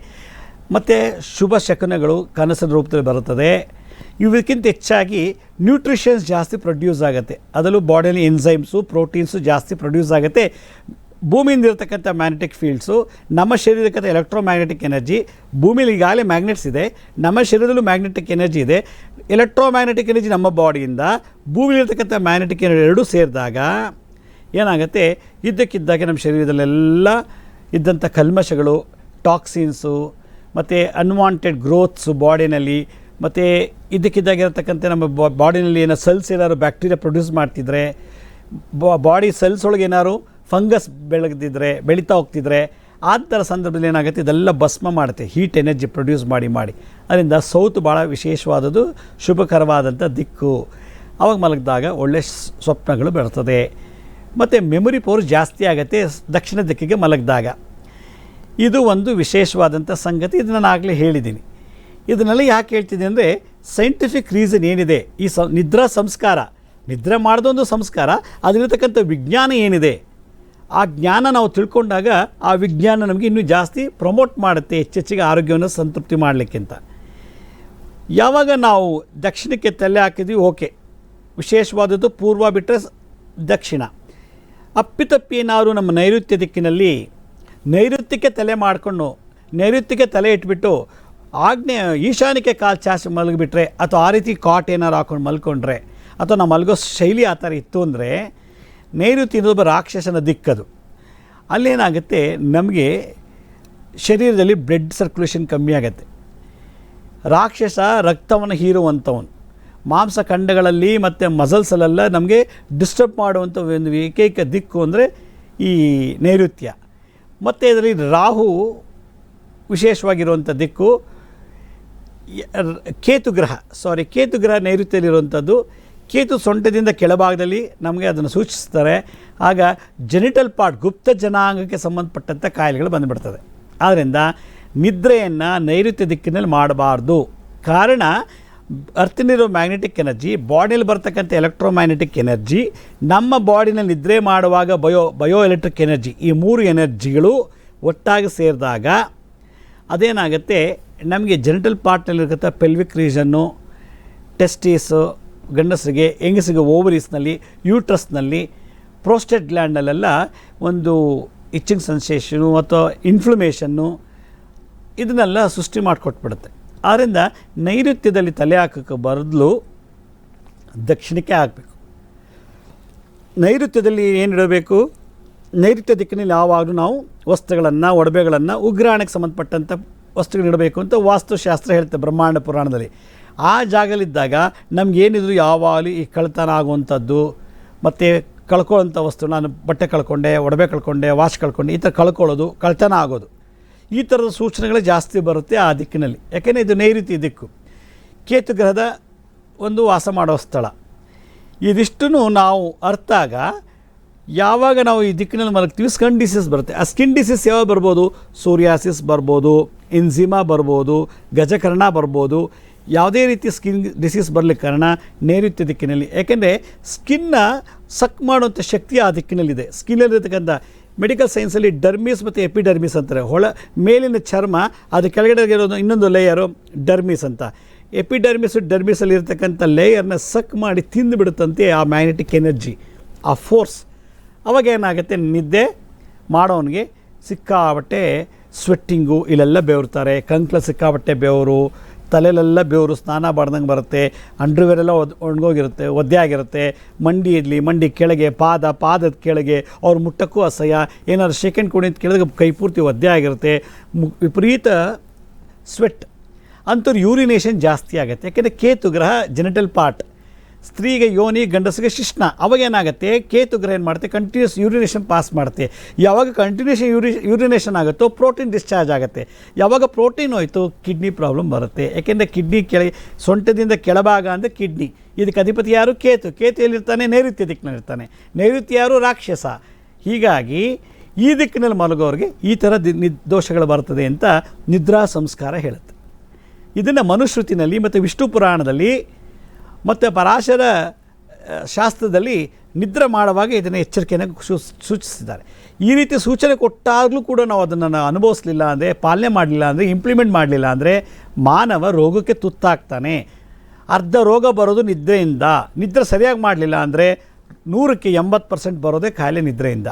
ಮತ್ತು ಶುಭ ಶಕುನಗಳು ಕನಸಿನ ರೂಪದಲ್ಲಿ ಬರುತ್ತದೆ. ಇವಕ್ಕಿಂತ ಹೆಚ್ಚಾಗಿ ನ್ಯೂಟ್ರಿಷನ್ಸ್ ಜಾಸ್ತಿ ಪ್ರೊಡ್ಯೂಸ್ ಆಗುತ್ತೆ. ಅದರಲ್ಲೂ ಬಾಡಿಯಲ್ಲಿ ಎನ್ಸೈಮ್ಸು ಪ್ರೋಟೀನ್ಸು ಜಾಸ್ತಿ ಪ್ರೊಡ್ಯೂಸ್ ಆಗುತ್ತೆ. ಭೂಮಿಯಿಂದ ಇರತಕ್ಕಂಥ ಮ್ಯಾಗ್ನೆಟಿಕ್ ಫೀಲ್ಡ್ಸು ನಮ್ಮ ಶರೀರಕ್ಕಂಥ ಎಲೆಕ್ಟ್ರೋಮ್ಯಾಗ್ನೆಟಿಕ್ ಎನರ್ಜಿ ಭೂಮಿಲಿ ಈಗಾಗಲೇ ಮ್ಯಾಗ್ನೆಟ್ಸ್ ಇದೆ. ನಮ್ಮ ಶರೀರದಲ್ಲೂ ಮ್ಯಾಗ್ನೆಟಿಕ್ ಎನರ್ಜಿ ಇದೆ. ಎಲೆಕ್ಟ್ರೋ ಮ್ಯಾಗ್ನೆಟಿಕ್ ಎನರ್ಜಿ ನಮ್ಮ ಬಾಡಿಯಿಂದ ಭೂಮಿಲಿರ್ತಕ್ಕಂಥ ಮ್ಯಾಗ್ನೆಟಿಕ್ ಎನರ್ಜಿ ಎರಡೂ ಸೇರಿದಾಗ ಏನಾಗುತ್ತೆ? ಇದ್ದಕ್ಕಿದ್ದಾಗೆ ನಮ್ಮ ಶರೀರದಲ್ಲೆಲ್ಲ ಇದ್ದಂಥ ಕಲ್ಮಶಗಳು ಟಾಕ್ಸಿನ್ಸು ಮತ್ತು ಅನ್ವಾಂಟೆಡ್ ಗ್ರೋತ್ಸು ಬಾಡಿನಲ್ಲಿ ಮತ್ತು ಇದ್ದಕ್ಕಿದ್ದಾಗೆ ಇರತಕ್ಕಂಥ ನಮ್ಮ ಬಾಡಿನಲ್ಲಿ ಏನೋ ಸೆಲ್ಸ್ ಏನಾದ್ರು ಬ್ಯಾಕ್ಟೀರಿಯಾ ಪ್ರೊಡ್ಯೂಸ್ ಮಾಡ್ತಿದ್ರೆ ಬಾಡಿ ಸೆಲ್ಸ್ ಒಳಗೆ ಏನಾದ್ರು ಫಂಗಸ್ ಬೆಳೆದಿದ್ರೆ ಬೆಳೀತಾ ಹೋಗ್ತಿದ್ರೆ, ಆ ಥರ ಸಂದರ್ಭದಲ್ಲಿ ಏನಾಗುತ್ತೆ? ಇದೆಲ್ಲ ಭಸ್ಮ ಮಾಡುತ್ತೆ. ಹೀಟ್ ಎನರ್ಜಿ ಪ್ರೊಡ್ಯೂಸ್ ಮಾಡಿ ಮಾಡಿ. ಅದರಿಂದ ಸೌತ್ ಭಾಳ ವಿಶೇಷವಾದದ್ದು, ಶುಭಕರವಾದಂಥ ದಿಕ್ಕು. ಅವಾಗ ಮಲಗಿದಾಗ ಒಳ್ಳೆ ಸ್ವಪ್ನಗಳು ಬರ್ತದೆ. ಮತ್ತು ಮೆಮೊರಿ ಪವರ್ ಜಾಸ್ತಿ ಆಗುತ್ತೆ ದಕ್ಷಿಣ ದಿಕ್ಕಿಗೆ ಮಲಗಿದಾಗ. ಇದು ಒಂದು ವಿಶೇಷವಾದಂಥ ಸಂಗತಿ. ಇದು ನಾನು ಆಗಲೇ ಹೇಳಿದ್ದೀನಿ. ಇದನ್ನೆಲ್ಲ ಯಾಕೆ ಹೇಳ್ತಿದ್ದೆ ಅಂದರೆ ಸೈಂಟಿಫಿಕ್ ರೀಸನ್ ಏನಿದೆ? ಈ ಸ, ನಿದ್ರಾ ಸಂಸ್ಕಾರ. ನಿದ್ರೆ ಮಾಡಿದೊಂದು ಸಂಸ್ಕಾರ ಅದರಿರ್ತಕ್ಕಂಥ ವಿಜ್ಞಾನ ಏನಿದೆ? ಆ ಜ್ಞಾನ ನಾವು ತಿಳ್ಕೊಂಡಾಗ ಆ ವಿಜ್ಞಾನ ನಮಗೆ ಇನ್ನೂ ಜಾಸ್ತಿ ಪ್ರಮೋಟ್ ಮಾಡುತ್ತೆ, ಹೆಚ್ಚೆಚ್ಚಿಗೆ ಆರೋಗ್ಯವನ್ನು ಸಂತೃಪ್ತಿ ಮಾಡಲಿಕ್ಕಿಂತ. ಯಾವಾಗ ನಾವು ದಕ್ಷಿಣಕ್ಕೆ ತಲೆ ಹಾಕಿದ್ವಿ, ಓಕೆ. ವಿಶೇಷವಾದದ್ದು ಪೂರ್ವ ಬಿಟ್ಟರೆ ದಕ್ಷಿಣ. ಅಪ್ಪಿತಪ್ಪಿ ಏನಾದ್ರು ನಮ್ಮ ನೈಋತ್ಯ ದಿಕ್ಕಿನಲ್ಲಿ ನೈಋತ್ಯಕ್ಕೆ ತಲೆ ಮಾಡಿಕೊಂಡು, ನೈಋತ್ಯಕ್ಕೆ ತಲೆ ಇಟ್ಬಿಟ್ಟು ಆಗ್ನೇಯ ಈಶಾನ್ಯಕ್ಕೆ ಕಾಲು ಚಾಚಿ ಮಲಗಿಬಿಟ್ರೆ, ಅಥವಾ ಆ ರೀತಿ ಕಾಟ್ ಏನಾರು ಹಾಕೊಂಡು ಮಲ್ಕೊಂಡ್ರೆ, ಅಥವಾ ನಾವು ಮಲಗೋ ಶೈಲಿ ಆ ಥರ ಇತ್ತು ಅಂದರೆ ನೈಋತ್ಯ ಇನ್ನೊಬ್ಬ ರಾಕ್ಷಸನ ದಿಕ್ಕದು. ಅಲ್ಲೇನಾಗುತ್ತೆ? ನಮಗೆ ಶರೀರದಲ್ಲಿ ಬ್ಲಡ್ ಸರ್ಕ್ಯುಲೇಷನ್ ಕಮ್ಮಿ ಆಗುತ್ತೆ. ರಾಕ್ಷಸ ರಕ್ತವನ್ನು ಹೀರುವಂಥವನು. ಮಾಂಸಖಂಡಗಳಲ್ಲಿ ಮತ್ತು ಮಸಲ್ಸಲ್ಲೆಲ್ಲ ನಮಗೆ ಡಿಸ್ಟರ್ಬ್ ಮಾಡುವಂಥ ಒಂದು ಏಕೈಕ ದಿಕ್ಕು ಅಂದರೆ ಈ ನೈಋತ್ಯ. ಮತ್ತು ಇದರಲ್ಲಿ ರಾಹು ವಿಶೇಷವಾಗಿರುವಂಥ ದಿಕ್ಕು. ಕೇತುಗ್ರಹ ಕೇತು ಗ್ರಹ ಸಾರಿ ಕೇತು ಗ್ರಹ ನೈಋತ್ಯದಲ್ಲಿರುವಂಥದ್ದು ಕೇತು ಸೊಂಟದಿಂದ ಕೆಳಭಾಗದಲ್ಲಿ ನಮಗೆ ಅದನ್ನು ಸೂಚಿಸ್ತಾರೆ. ಆಗ ಜೆನಿಟಲ್ ಪಾರ್ಟ್ ಗುಪ್ತ ಜನಾಂಗಕ್ಕೆ ಸಂಬಂಧಪಟ್ಟಂಥ ಕಾಯಿಲೆಗಳು ಬಂದುಬಿಡ್ತದೆ. ಆದ್ದರಿಂದ ನಿದ್ರೆಯನ್ನು ನೈಋತ್ಯ ದಿಕ್ಕಿನಲ್ಲಿ ಮಾಡಬಾರ್ದು. ಕಾರಣ ಅರ್ಥನಿರೋ ಮ್ಯಾಗ್ನೆಟಿಕ್ ಎನರ್ಜಿ ಬಾಡಿಯಲ್ಲಿ ಬರ್ತಕ್ಕಂಥ ಎಲೆಕ್ಟ್ರೋಮ್ಯಾಗ್ನೆಟಿಕ್ ಎನರ್ಜಿ ನಮ್ಮ ಬಾಡಿನಲ್ಲಿ ನಿದ್ರೆ ಮಾಡುವಾಗ ಬಯೋ ಬಯೋ ಎಲೆಕ್ಟ್ರಿಕ್ ಎನರ್ಜಿ ಈ ಮೂರು ಎನರ್ಜಿಗಳು ಒಟ್ಟಾಗಿ ಸೇರಿದಾಗ ಅದೇನಾಗುತ್ತೆ? ನಮಗೆ ಜೆನಿಟಲ್ ಪಾರ್ಟ್ನಲ್ಲಿರ್ತಕ್ಕಂಥ ಪೆಲ್ವಿಕ್ ರೀಜನ್ನು ಟೆಸ್ಟೀಸು ಗಂಡಸರಿಗೆ, ಹೆಂಗಸಿಗೆ ಓವರೀಸ್ನಲ್ಲಿ ಯೂಟ್ರಸ್ನಲ್ಲಿ ಪ್ರೋಸ್ಟೇಟ್ ಗ್ಲ್ಯಾಂಡಲ್ಲೆಲ್ಲ ಒಂದು ಇಚ್ಚಿಂಗ್ ಸೆನ್ಸೇಷನು ಅಥವಾ ಇನ್ಫ್ಲಮೇಷನ್ನು ಇದನ್ನೆಲ್ಲ ಸೃಷ್ಟಿ ಮಾಡಿಕೊಟ್ಬಿಡುತ್ತೆ. ಆದ್ದರಿಂದ ನೈಋತ್ಯದಲ್ಲಿ ತಲೆ ಹಾಕೋಕ್ಕೆ ಬದಲು ದಕ್ಷಿಣಕ್ಕೆ ಆಗಬೇಕು. ನೈಋತ್ಯದಲ್ಲಿ ಏನು ಇಡಬೇಕು? ನೈಋತ್ಯ ದಿಕ್ಕಿನಲ್ಲಿ ಯಾವಾಗಲೂ ನಾವು ವಸ್ತುಗಳನ್ನು ಒಡವೆಗಳನ್ನು ಉಗ್ರಾಣಕ್ಕೆ ಸಂಬಂಧಪಟ್ಟಂಥ ವಸ್ತುಗಳು ಇಡಬೇಕು ಅಂತ ವಾಸ್ತುಶಾಸ್ತ್ರ ಹೇಳುತ್ತೆ ಬ್ರಹ್ಮಾಂಡ ಪುರಾಣದಲ್ಲಿ. ಆ ಜಾಗಲಿದ್ದಾಗ ನಮಗೇನಿದ್ರು ಯಾವಾಗಲೂ ಈ ಕಳ್ತನ ಆಗುವಂಥದ್ದು, ಮತ್ತು ಕಳ್ಕೊಳ್ಳೋಂಥ ವಸ್ತು ನಾನು ಬಟ್ಟೆ ಕಳ್ಕೊಂಡೆ, ಒಡವೆ ಕಳ್ಕೊಂಡೆ, ವಾಚ್ ಕಳ್ಕೊಂಡೆ, ಈ ಥರ ಕಳ್ಕೊಳ್ಳೋದು ಕಳ್ತನ ಆಗೋದು. ಈ ಥರದ ಸೂಚನೆಗಳೇ ಜಾಸ್ತಿ ಬರುತ್ತೆ ಆ ದಿಕ್ಕಿನಲ್ಲಿ. ಯಾಕೆಂದರೆ ಇದು ನೈಋತ್ಯ ದಿಕ್ಕು. ಕೇತು ಗ್ರಹದ ಒಂದು ವಾಸ ಮಾಡೋ ಸ್ಥಳ. ಇದಿಷ್ಟು ನಾವು ಅರ್ಥಾಗ ಯಾವಾಗ ನಾವು ಈ ದಿಕ್ಕಿನಲ್ಲಿ ಮಲಗ್ತೀವಿ ಸ್ಕಿನ್ ಡಿಸೀಸ್ ಬರುತ್ತೆ. ಆ ಸ್ಕಿನ್ ಡಿಸೀಸ್ ಯಾವಾಗ ಬರ್ಬೋದು? ಸೂರ್ಯಾಸಿಸ್ ಬರ್ಬೋದು ಇನ್ಝಿಮಾ ಬರ್ಬೋದು, ಗಜಕರ್ಣ ಬರ್ಬೋದು. ಯಾವುದೇ ರೀತಿ ಸ್ಕಿನ್ ಡಿಸೀಸ್ ಬರಲಿಕ್ಕೆ ಕಾರಣ ನೈಋತ್ಯ ದಿಕ್ಕಿನಲ್ಲಿ. ಯಾಕೆಂದರೆ ಸ್ಕಿನ್ನ ಸಕ್ ಮಾಡುವಂಥ ಶಕ್ತಿ ಆ ದಿಕ್ಕಿನಲ್ಲಿದೆ. ಸ್ಕಿನ್ನಲ್ಲಿರ್ತಕ್ಕಂಥ ಮೆಡಿಕಲ್ ಸೈನ್ಸಲ್ಲಿ ಡರ್ಮಿಸ್ ಮತ್ತು ಎಪಿಡರ್ಮಿಸ್ ಅಂತಾರೆ. ಹೊಳ ಮೇಲಿನ ಚರ್ಮ, ಅದು ಕೆಳಗಡೆ ಇರೋದು ಇನ್ನೊಂದು ಲೇಯರು ಡರ್ಮಿಸ್ ಅಂತ. ಎಪಿಡರ್ಮಿಸ್ ಡರ್ಮಿಸಲ್ಲಿ ಇರತಕ್ಕಂಥ ಲೇಯರ್ನ ಸಕ್ ಮಾಡಿ ತಿಂದು ಬಿಡುತ್ತಂತೆ ಆ ಮ್ಯಾಗ್ನೆಟಿಕ್ ಎನರ್ಜಿ ಆ ಫೋರ್ಸ್ ಅವಾಗ ಏನಾಗುತ್ತೆ? ನಿದ್ದೆ ಮಾಡೋನಿಗೆ ಸಿಕ್ಕಾಬಟ್ಟೆ ಸ್ವೆಟ್ಟಿಂಗು ಇಲ್ಲೆಲ್ಲ ಬೆವರ್ತಾರೆ. ಕಂಕ್ಲ ಸಿಕ್ಕಾಬಟ್ಟೆ ಬೆವರು ತಲೆಲೆಲ್ಲ ಬೆವರು ಸ್ನಾನ ಮಾಡ್ದಂಗೆ ಬರುತ್ತೆ, ಅಂಡ್ರವೇರೆಲ್ಲ ಒದ್, ಒಣಗೋಗಿರುತ್ತೆ, ಒದ್ದೆ ಆಗಿರುತ್ತೆ. ಮಂಡಿ ಇರಲಿ, ಮಂಡಿ ಕೆಳಗೆ, ಪಾದ, ಪಾದದ ಕೆಳಗೆ, ಅವ್ರು ಮುಟ್ಟಕ್ಕೂ ಅಸಹ್ಯ. ಏನಾದ್ರು ಸೆಕೆಂಡ್ ಕೊಡಿ ಅಂತ ಕೇಳಿದಾಗ ಕೈ ಪೂರ್ತಿ ಒದ್ದೆ ಆಗಿರುತ್ತೆ. ವಿಪರೀತ ಸ್ವೆಟ್ ಅಂಥವ್ರು ಯೂರಿನೇಷನ್ ಜಾಸ್ತಿ ಆಗುತ್ತೆ. ಯಾಕೆಂದರೆ ಕೇತು ಗ್ರಹ ಜೆನಿಟಲ್ ಪಾರ್ಟ್ ಸ್ತ್ರೀಗೆ ಯೋನಿ, ಗಂಡಸಿಗೆ ಶಿಶ್ನ ಅವಾಗ ಏನಾಗುತ್ತೆ ಕೇತು ಗ್ರಹ ಏನು ಮಾಡುತ್ತೆ ಕಂಟಿನ್ಯೂಸ್ ಯೂರಿನೇಷನ್ ಪಾಸ್ ಮಾಡುತ್ತೆ ಯಾವಾಗ ಕಂಟಿನ್ಯೂಷನ್ ಯೂರಿ ಯೂರಿನೇಷನ್ ಆಗುತ್ತೋ ಪ್ರೋಟೀನ್ ಡಿಸ್ಚಾರ್ಜ್ ಆಗುತ್ತೆ. ಯಾವಾಗ ಪ್ರೋಟೀನ್ ಹೋಯ್ತು ಕಿಡ್ನಿ ಪ್ರಾಬ್ಲಮ್ ಬರುತ್ತೆ. ಯಾಕೆಂದರೆ ಕಿಡ್ನಿ ಕೆಳ, ಸೊಂಟದಿಂದ ಕೆಳಭಾಗ ಅಂದರೆ ಕಿಡ್ನಿ ಇದಕ್ಕೆ ಅಧಿಪತಿ ಯಾರು? ಕೇತು. ಕೇತು ಎಲ್ಲಿರ್ತಾನೆ ನೈಋತ್ಯ ದಿಕ್ಕಿನಲ್ಲಿರ್ತಾನೆ. ನೈಋತ್ಯ ಯಾರು? ರಾಕ್ಷಸ. ಹೀಗಾಗಿ ಈ ದಿಕ್ಕಿನಲ್ಲಿ ಮಲಗೋರಿಗೆ ಈ ಥರ ದೋಷಗಳು ಬರ್ತದೆ ಅಂತ ನಿದ್ರಾ ಸಂಸ್ಕಾರ ಹೇಳುತ್ತೆ. ಇದನ್ನು ಮನುಶ್ರುತಿನಲ್ಲಿ ಮತ್ತು ವಿಷ್ಣು ಪುರಾಣದಲ್ಲಿ ಮತ್ತು ಪರಾಶರ ಶಾಸ್ತ್ರದಲ್ಲಿ ನಿದ್ರೆ ಮಾಡುವಾಗ ಇದನ್ನು ಎಚ್ಚರಿಕೆಯನ್ನು ಸೂಚಿಸಿದ್ದಾರೆ. ಈ ರೀತಿ ಸೂಚನೆ ಕೊಟ್ಟಾಗಲೂ ಕೂಡ ನಾವು ಅದನ್ನು ಅನುಭವಿಸಲಿಲ್ಲ ಅಂದರೆ, ಪಾಲನೆ ಮಾಡಲಿಲ್ಲ ಅಂದರೆ ಇಂಪ್ಲಿಮೆಂಟ್ ಮಾಡಲಿಲ್ಲ ಅಂದರೆ, ಮಾನವ ರೋಗಕ್ಕೆ ತುತ್ತಾಗ್ತಾನೆ. ಅರ್ಧ ರೋಗ ಬರೋದು ನಿದ್ರೆಯಿಂದ. ನಿದ್ರೆ ಸರಿಯಾಗಿ ಮಾಡಲಿಲ್ಲ ಅಂದರೆ, ನೂರಕ್ಕೆ ಎಂಬತ್ತು ಪರ್ಸೆಂಟ್ ಬರೋದೇ ಕಾಯಿಲೆ ನಿದ್ರೆಯಿಂದ.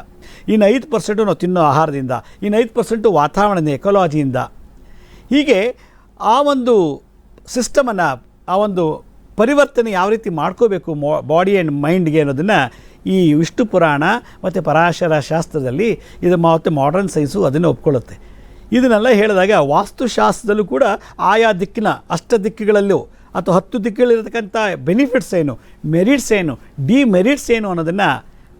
ಇನ್ನು ಐದು ಪರ್ಸೆಂಟು ನಾವು ತಿನ್ನೋ ಆಹಾರದಿಂದ. ಇನ್ನು ಐದು ಪರ್ಸೆಂಟು ವಾತಾವರಣದಿಂದ ಎಕಾಲಜಿಯಿಂದ ಹೀಗೆ ಆ ಒಂದು ಸಿಸ್ಟಮನ್ನು ಆ ಒಂದು ಪರಿವರ್ತನೆ ಯಾವ ರೀತಿ ಮಾಡ್ಕೋಬೇಕು ಬಾಡಿ ಆ್ಯಂಡ್ ಮೈಂಡ್ಗೆ ಅನ್ನೋದನ್ನು ಈ ವಿಷ್ಣು ಪುರಾಣ ಮತ್ತು ಪರಾಶರ ಶಾಸ್ತ್ರದಲ್ಲಿ ಇದು ಮತ್ತು ಮಾಡರ್ನ್ ಸೈನ್ಸು ಅದನ್ನು ಒಪ್ಕೊಳ್ಳುತ್ತೆ. ಇದನ್ನೆಲ್ಲ ಹೇಳಿದಾಗ ವಾಸ್ತುಶಾಸ್ತ್ರದಲ್ಲೂ ಕೂಡ ಆಯಾ ದಿಕ್ಕಿನ ಅಷ್ಟ ದಿಕ್ಕುಗಳಲ್ಲೂ ಅಥವಾ ಹತ್ತು ದಿಕ್ಕುಗಳಿರತಕ್ಕಂಥ ಬೆನಿಫಿಟ್ಸ್ ಏನು ಮೆರಿಟ್ಸ್ ಏನು ಡಿ ಮೆರಿಟ್ಸ್ ಏನು ಅನ್ನೋದನ್ನು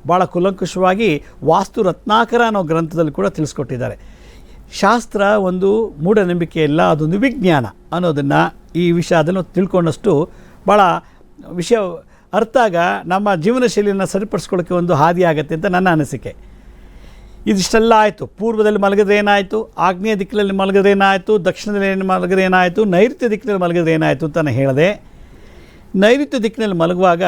ಭಾಳ ಕುಲಂಕುಷವಾಗಿ ವಾಸ್ತು ರತ್ನಾಕರ ಅನ್ನೋ ಗ್ರಂಥದಲ್ಲಿ ಕೂಡ ತಿಳಿಸ್ಕೊಟ್ಟಿದ್ದಾರೆ. ಶಾಸ್ತ್ರ ಒಂದು ಮೂಢನಂಬಿಕೆ ಇಲ್ಲ, ಅದೊಂದು ವಿಜ್ಞಾನ ಅನ್ನೋದನ್ನು ಈ ವಿಷಯ ಅದನ್ನು ತಿಳ್ಕೊಂಡಷ್ಟು ಭಾಳ ವಿಷಯ ಅರ್ಥ ಆಗ ನಮ್ಮ ಜೀವನ ಶೈಲಿಯನ್ನು ಸರಿಪಡಿಸ್ಕೊಳ್ಳೋಕ್ಕೆ ಒಂದು ಹಾದಿ ಆಗುತ್ತೆ ಅಂತ ನನ್ನ ಅನಿಸಿಕೆ. ಇದಿಷ್ಟೆಲ್ಲ ಆಯಿತು. ಪೂರ್ವದಲ್ಲಿ ಮಲಗಿದ್ರೆ ಏನಾಯಿತು? ಆಗ್ನೇಯ ದಿಕ್ಕಿನಲ್ಲಿ ಮಲಗಿದ್ರೆ ಏನಾಯಿತು? ದಕ್ಷಿಣದಲ್ಲಿ ಏನು ಮಲಗಿದ್ರೆ ಏನಾಯಿತು? ನೈಋತ್ಯ ದಿಕ್ಕಿನಲ್ಲಿ ಮಲಗಿದ್ರೆ ಏನಾಯಿತು ಅಂತ ನಾನು ಹೇಳಿದೆ, ನೈಋತ್ಯ ದಿಕ್ಕಿನಲ್ಲಿ ಮಲಗುವಾಗ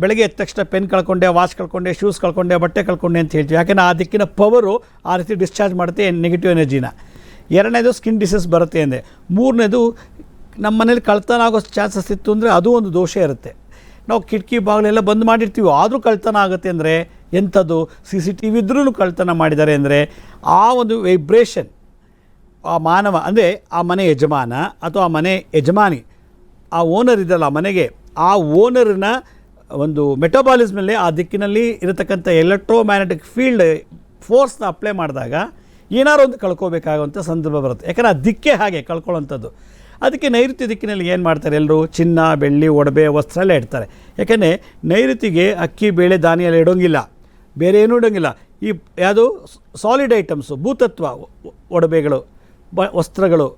ಬೆಳಗ್ಗೆ ಎದ್ದ ತಕ್ಷಣ ಪೆನ್ ಕಳ್ಕೊಂಡೆ, ವಾಚ್ ಕಳ್ಕೊಂಡೆ, ಶೂಸ್ ಕಳ್ಕೊಂಡೆ, ಬಟ್ಟೆ ಕಳ್ಕೊಂಡೆ ಅಂತ ಹೇಳ್ತೀವಿ. ಯಾಕೆಂದರೆ ಆ ದಿಕ್ಕಿನ ಪವರು ಆ ರೀತಿ ಡಿಸ್ಚಾರ್ಜ್ ಮಾಡುತ್ತೆ ನೆಗೆಟಿವ್ ಎನರ್ಜಿನ ಎರಡನೇದು ಸ್ಕಿನ್ ಡಿಸೀಸ್ ಬರುತ್ತೆ ಅಂದೆ ಮೂರನೇದು ನಮ್ಮ ಮನೇಲಿ ಕಳ್ತನ ಆಗೋ ಚಾನ್ಸಸ್ ಇತ್ತು ಅಂದರೆ ಅದು ಒಂದು ದೋಷ ಇರುತ್ತೆ. ನಾವು ಕಿಟಕಿ ಬಾಗಿಲೆಲ್ಲ ಬಂದ್ ಮಾಡಿರ್ತೀವಿ, ಆದರೂ ಕಳ್ತನ ಆಗುತ್ತೆ ಅಂದರೆ ಎಂಥದ್ದು? ಸಿ ಸಿ ಟಿ ವಿ ಇದ್ರೂ ಕಳ್ತನ ಮಾಡಿದ್ದಾರೆ ಅಂದರೆ ಆ ಒಂದು ವೈಬ್ರೇಷನ್ ಆ ಮಾನವ, ಅಂದರೆ ಆ ಮನೆ ಯಜಮಾನ ಅಥವಾ ಆ ಮನೆ ಯಜಮಾನಿ, ಆ ಓನರ್ ಇದಲ್ಲ ಆ ಮನೆಗೆ, ಆ ಓನರ್ನ ಒಂದು ಮೆಟಬಾಲಿಸ್ಮಲ್ಲಿ ಆ ದಿಕ್ಕಿನಲ್ಲಿ ಇರತಕ್ಕಂಥ ಎಲೆಕ್ಟ್ರೋಮ್ಯಾಗ್ನೆಟಿಕ್ ಫೀಲ್ಡ್ ಫೋರ್ಸ್ನ ಅಪ್ಲೈ ಮಾಡಿದಾಗ ಏನಾರು ಒಂದು ಕಳ್ಕೋಬೇಕಾಗುವಂಥ ಸಂದರ್ಭ ಬರುತ್ತೆ. ಯಾಕಂದರೆ ಆ ದಿಕ್ಕೇ ಹಾಗೆ ಕಳ್ಕೊಳ್ಳೋಂಥದ್ದು. ಅದಕ್ಕೆ ನೈಋತ್ಯ ದಿಕ್ಕಿನಲ್ಲಿ ಏನು ಮಾಡ್ತಾರೆ ಎಲ್ಲರೂ ಚಿನ್ನ, ಬೆಳ್ಳಿ, ಒಡವೆ, ವಸ್ತ್ರ ಎಲ್ಲ ಇಡ್ತಾರೆ. ಯಾಕೆಂದರೆ ನೈಋತಿಗೆ ಅಕ್ಕಿ, ಬೇಳೆ, ಧಾನ್ಯ ಎಲ್ಲ ಇಡೋಂಗಿಲ್ಲ. ಬೇರೆ ಏನೂ ಇಡೋಂಗಿಲ್ಲ. ಈ ಯಾವುದು? ಸಾಲಿಡ್ ಐಟಮ್ಸು ಭೂತತ್ವ, ಒಡವೆಗಳು, ಬ, ವಸ್ತ್ರಗಳು,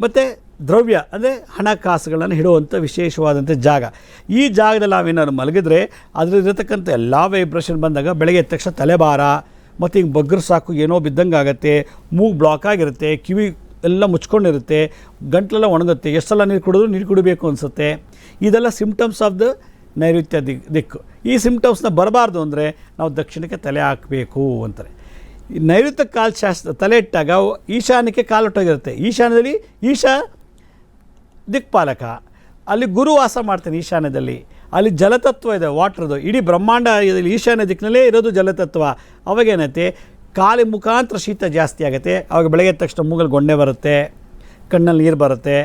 ಮತ್ತು ದ್ರವ್ಯ, ಅಂದರೆ ಹಣಕಾಸುಗಳನ್ನು ಇಡುವಂಥ ವಿಶೇಷವಾದಂಥ ಜಾಗ. ಈ ಜಾಗದಲ್ಲಿ ನಾವೇನಾದ್ರು ಮಲಗಿದ್ರೆ ಅದರಲ್ಲಿರತಕ್ಕಂಥ ಎಲ್ಲ ವೈಬ್ರೇಷನ್ ಬಂದಾಗ ಬೆಳಗ್ಗೆ ಎದ್ದ ತಕ್ಷಣ ತಲೆಭಾರ, ಮತ್ತು ಹಿಂಗೆ ಬಗ್ಗರು ಸಾಕು ಏನೋ ಬಿದ್ದಂಗೆ ಆಗುತ್ತೆ ಮೂಗು ಬ್ಲಾಕ್ ಆಗಿರುತ್ತೆ, ಕಿವಿ ಎಲ್ಲ ಮುಚ್ಕೊಂಡಿರುತ್ತೆ, ಗಂಟ್ಲೆಲ್ಲ ಒಣಗುತ್ತೆ ಎಷ್ಟು ಸಲ ನೀರು ಕುಡಿದ್ರು ನೀರು ಕುಡಿಬೇಕು ಅನಿಸುತ್ತೆ. ಇದೆಲ್ಲ ಸಿಮ್ಟಮ್ಸ್ ಆಫ್ ದ ನೈಋತ್ಯ ದಿಕ್ ದಿಕ್ಕು. ಈ ಸಿಮ್ಟಮ್ಸ್ನ ಬರಬಾರ್ದು ಅಂದರೆ ನಾವು ದಕ್ಷಿಣಕ್ಕೆ ತಲೆ ಹಾಕಬೇಕು ಅಂತಾರೆ. ನೈಋತ್ಯ ಕಾಲು ಶಾಸ್ತ್ರ ತಲೆ ಇಟ್ಟಾಗ ಈಶಾನ್ಯಕ್ಕೆ ಈಶಾನ್ಯಕ್ಕೆ ಕಾಲೊಟ್ಟೋಗಿರುತ್ತೆ ಈಶಾನ್ಯದಲ್ಲಿ ಈಶಾ ದಿಕ್ಪಾಲಕ. ಅಲ್ಲಿ ಗುರು ವಾಸ ಮಾಡ್ತಾನೆ ಈಶಾನ್ಯದಲ್ಲಿ. ಅಲ್ಲಿ ಜಲತತ್ವ ಇದೆ ವಾಟ್ರದು ಇಡೀ ಬ್ರಹ್ಮಾಂಡ ಇದರಲ್ಲಿ ಈಶಾನ್ಯ ದಿಕ್ಕಿನಲ್ಲೇ ಇರೋದು ಜಲತತ್ವ. ಅವಾಗೇನೈತೆ? ಕಾಲಿ ಮುಖಾಂತರ ಶೀತ ಜಾಸ್ತಿ ಆಗುತ್ತೆ, ಅವಾಗ ಬೆಳಗ್ಗೆ ತಕ್ಷಣ ಮೂಗಲ್ಲಿ ಗೊಂಡೆ ಬರುತ್ತೆ, ಕಣ್ಣಲ್ಲಿ ನೀರು ಬರುತ್ತೆ,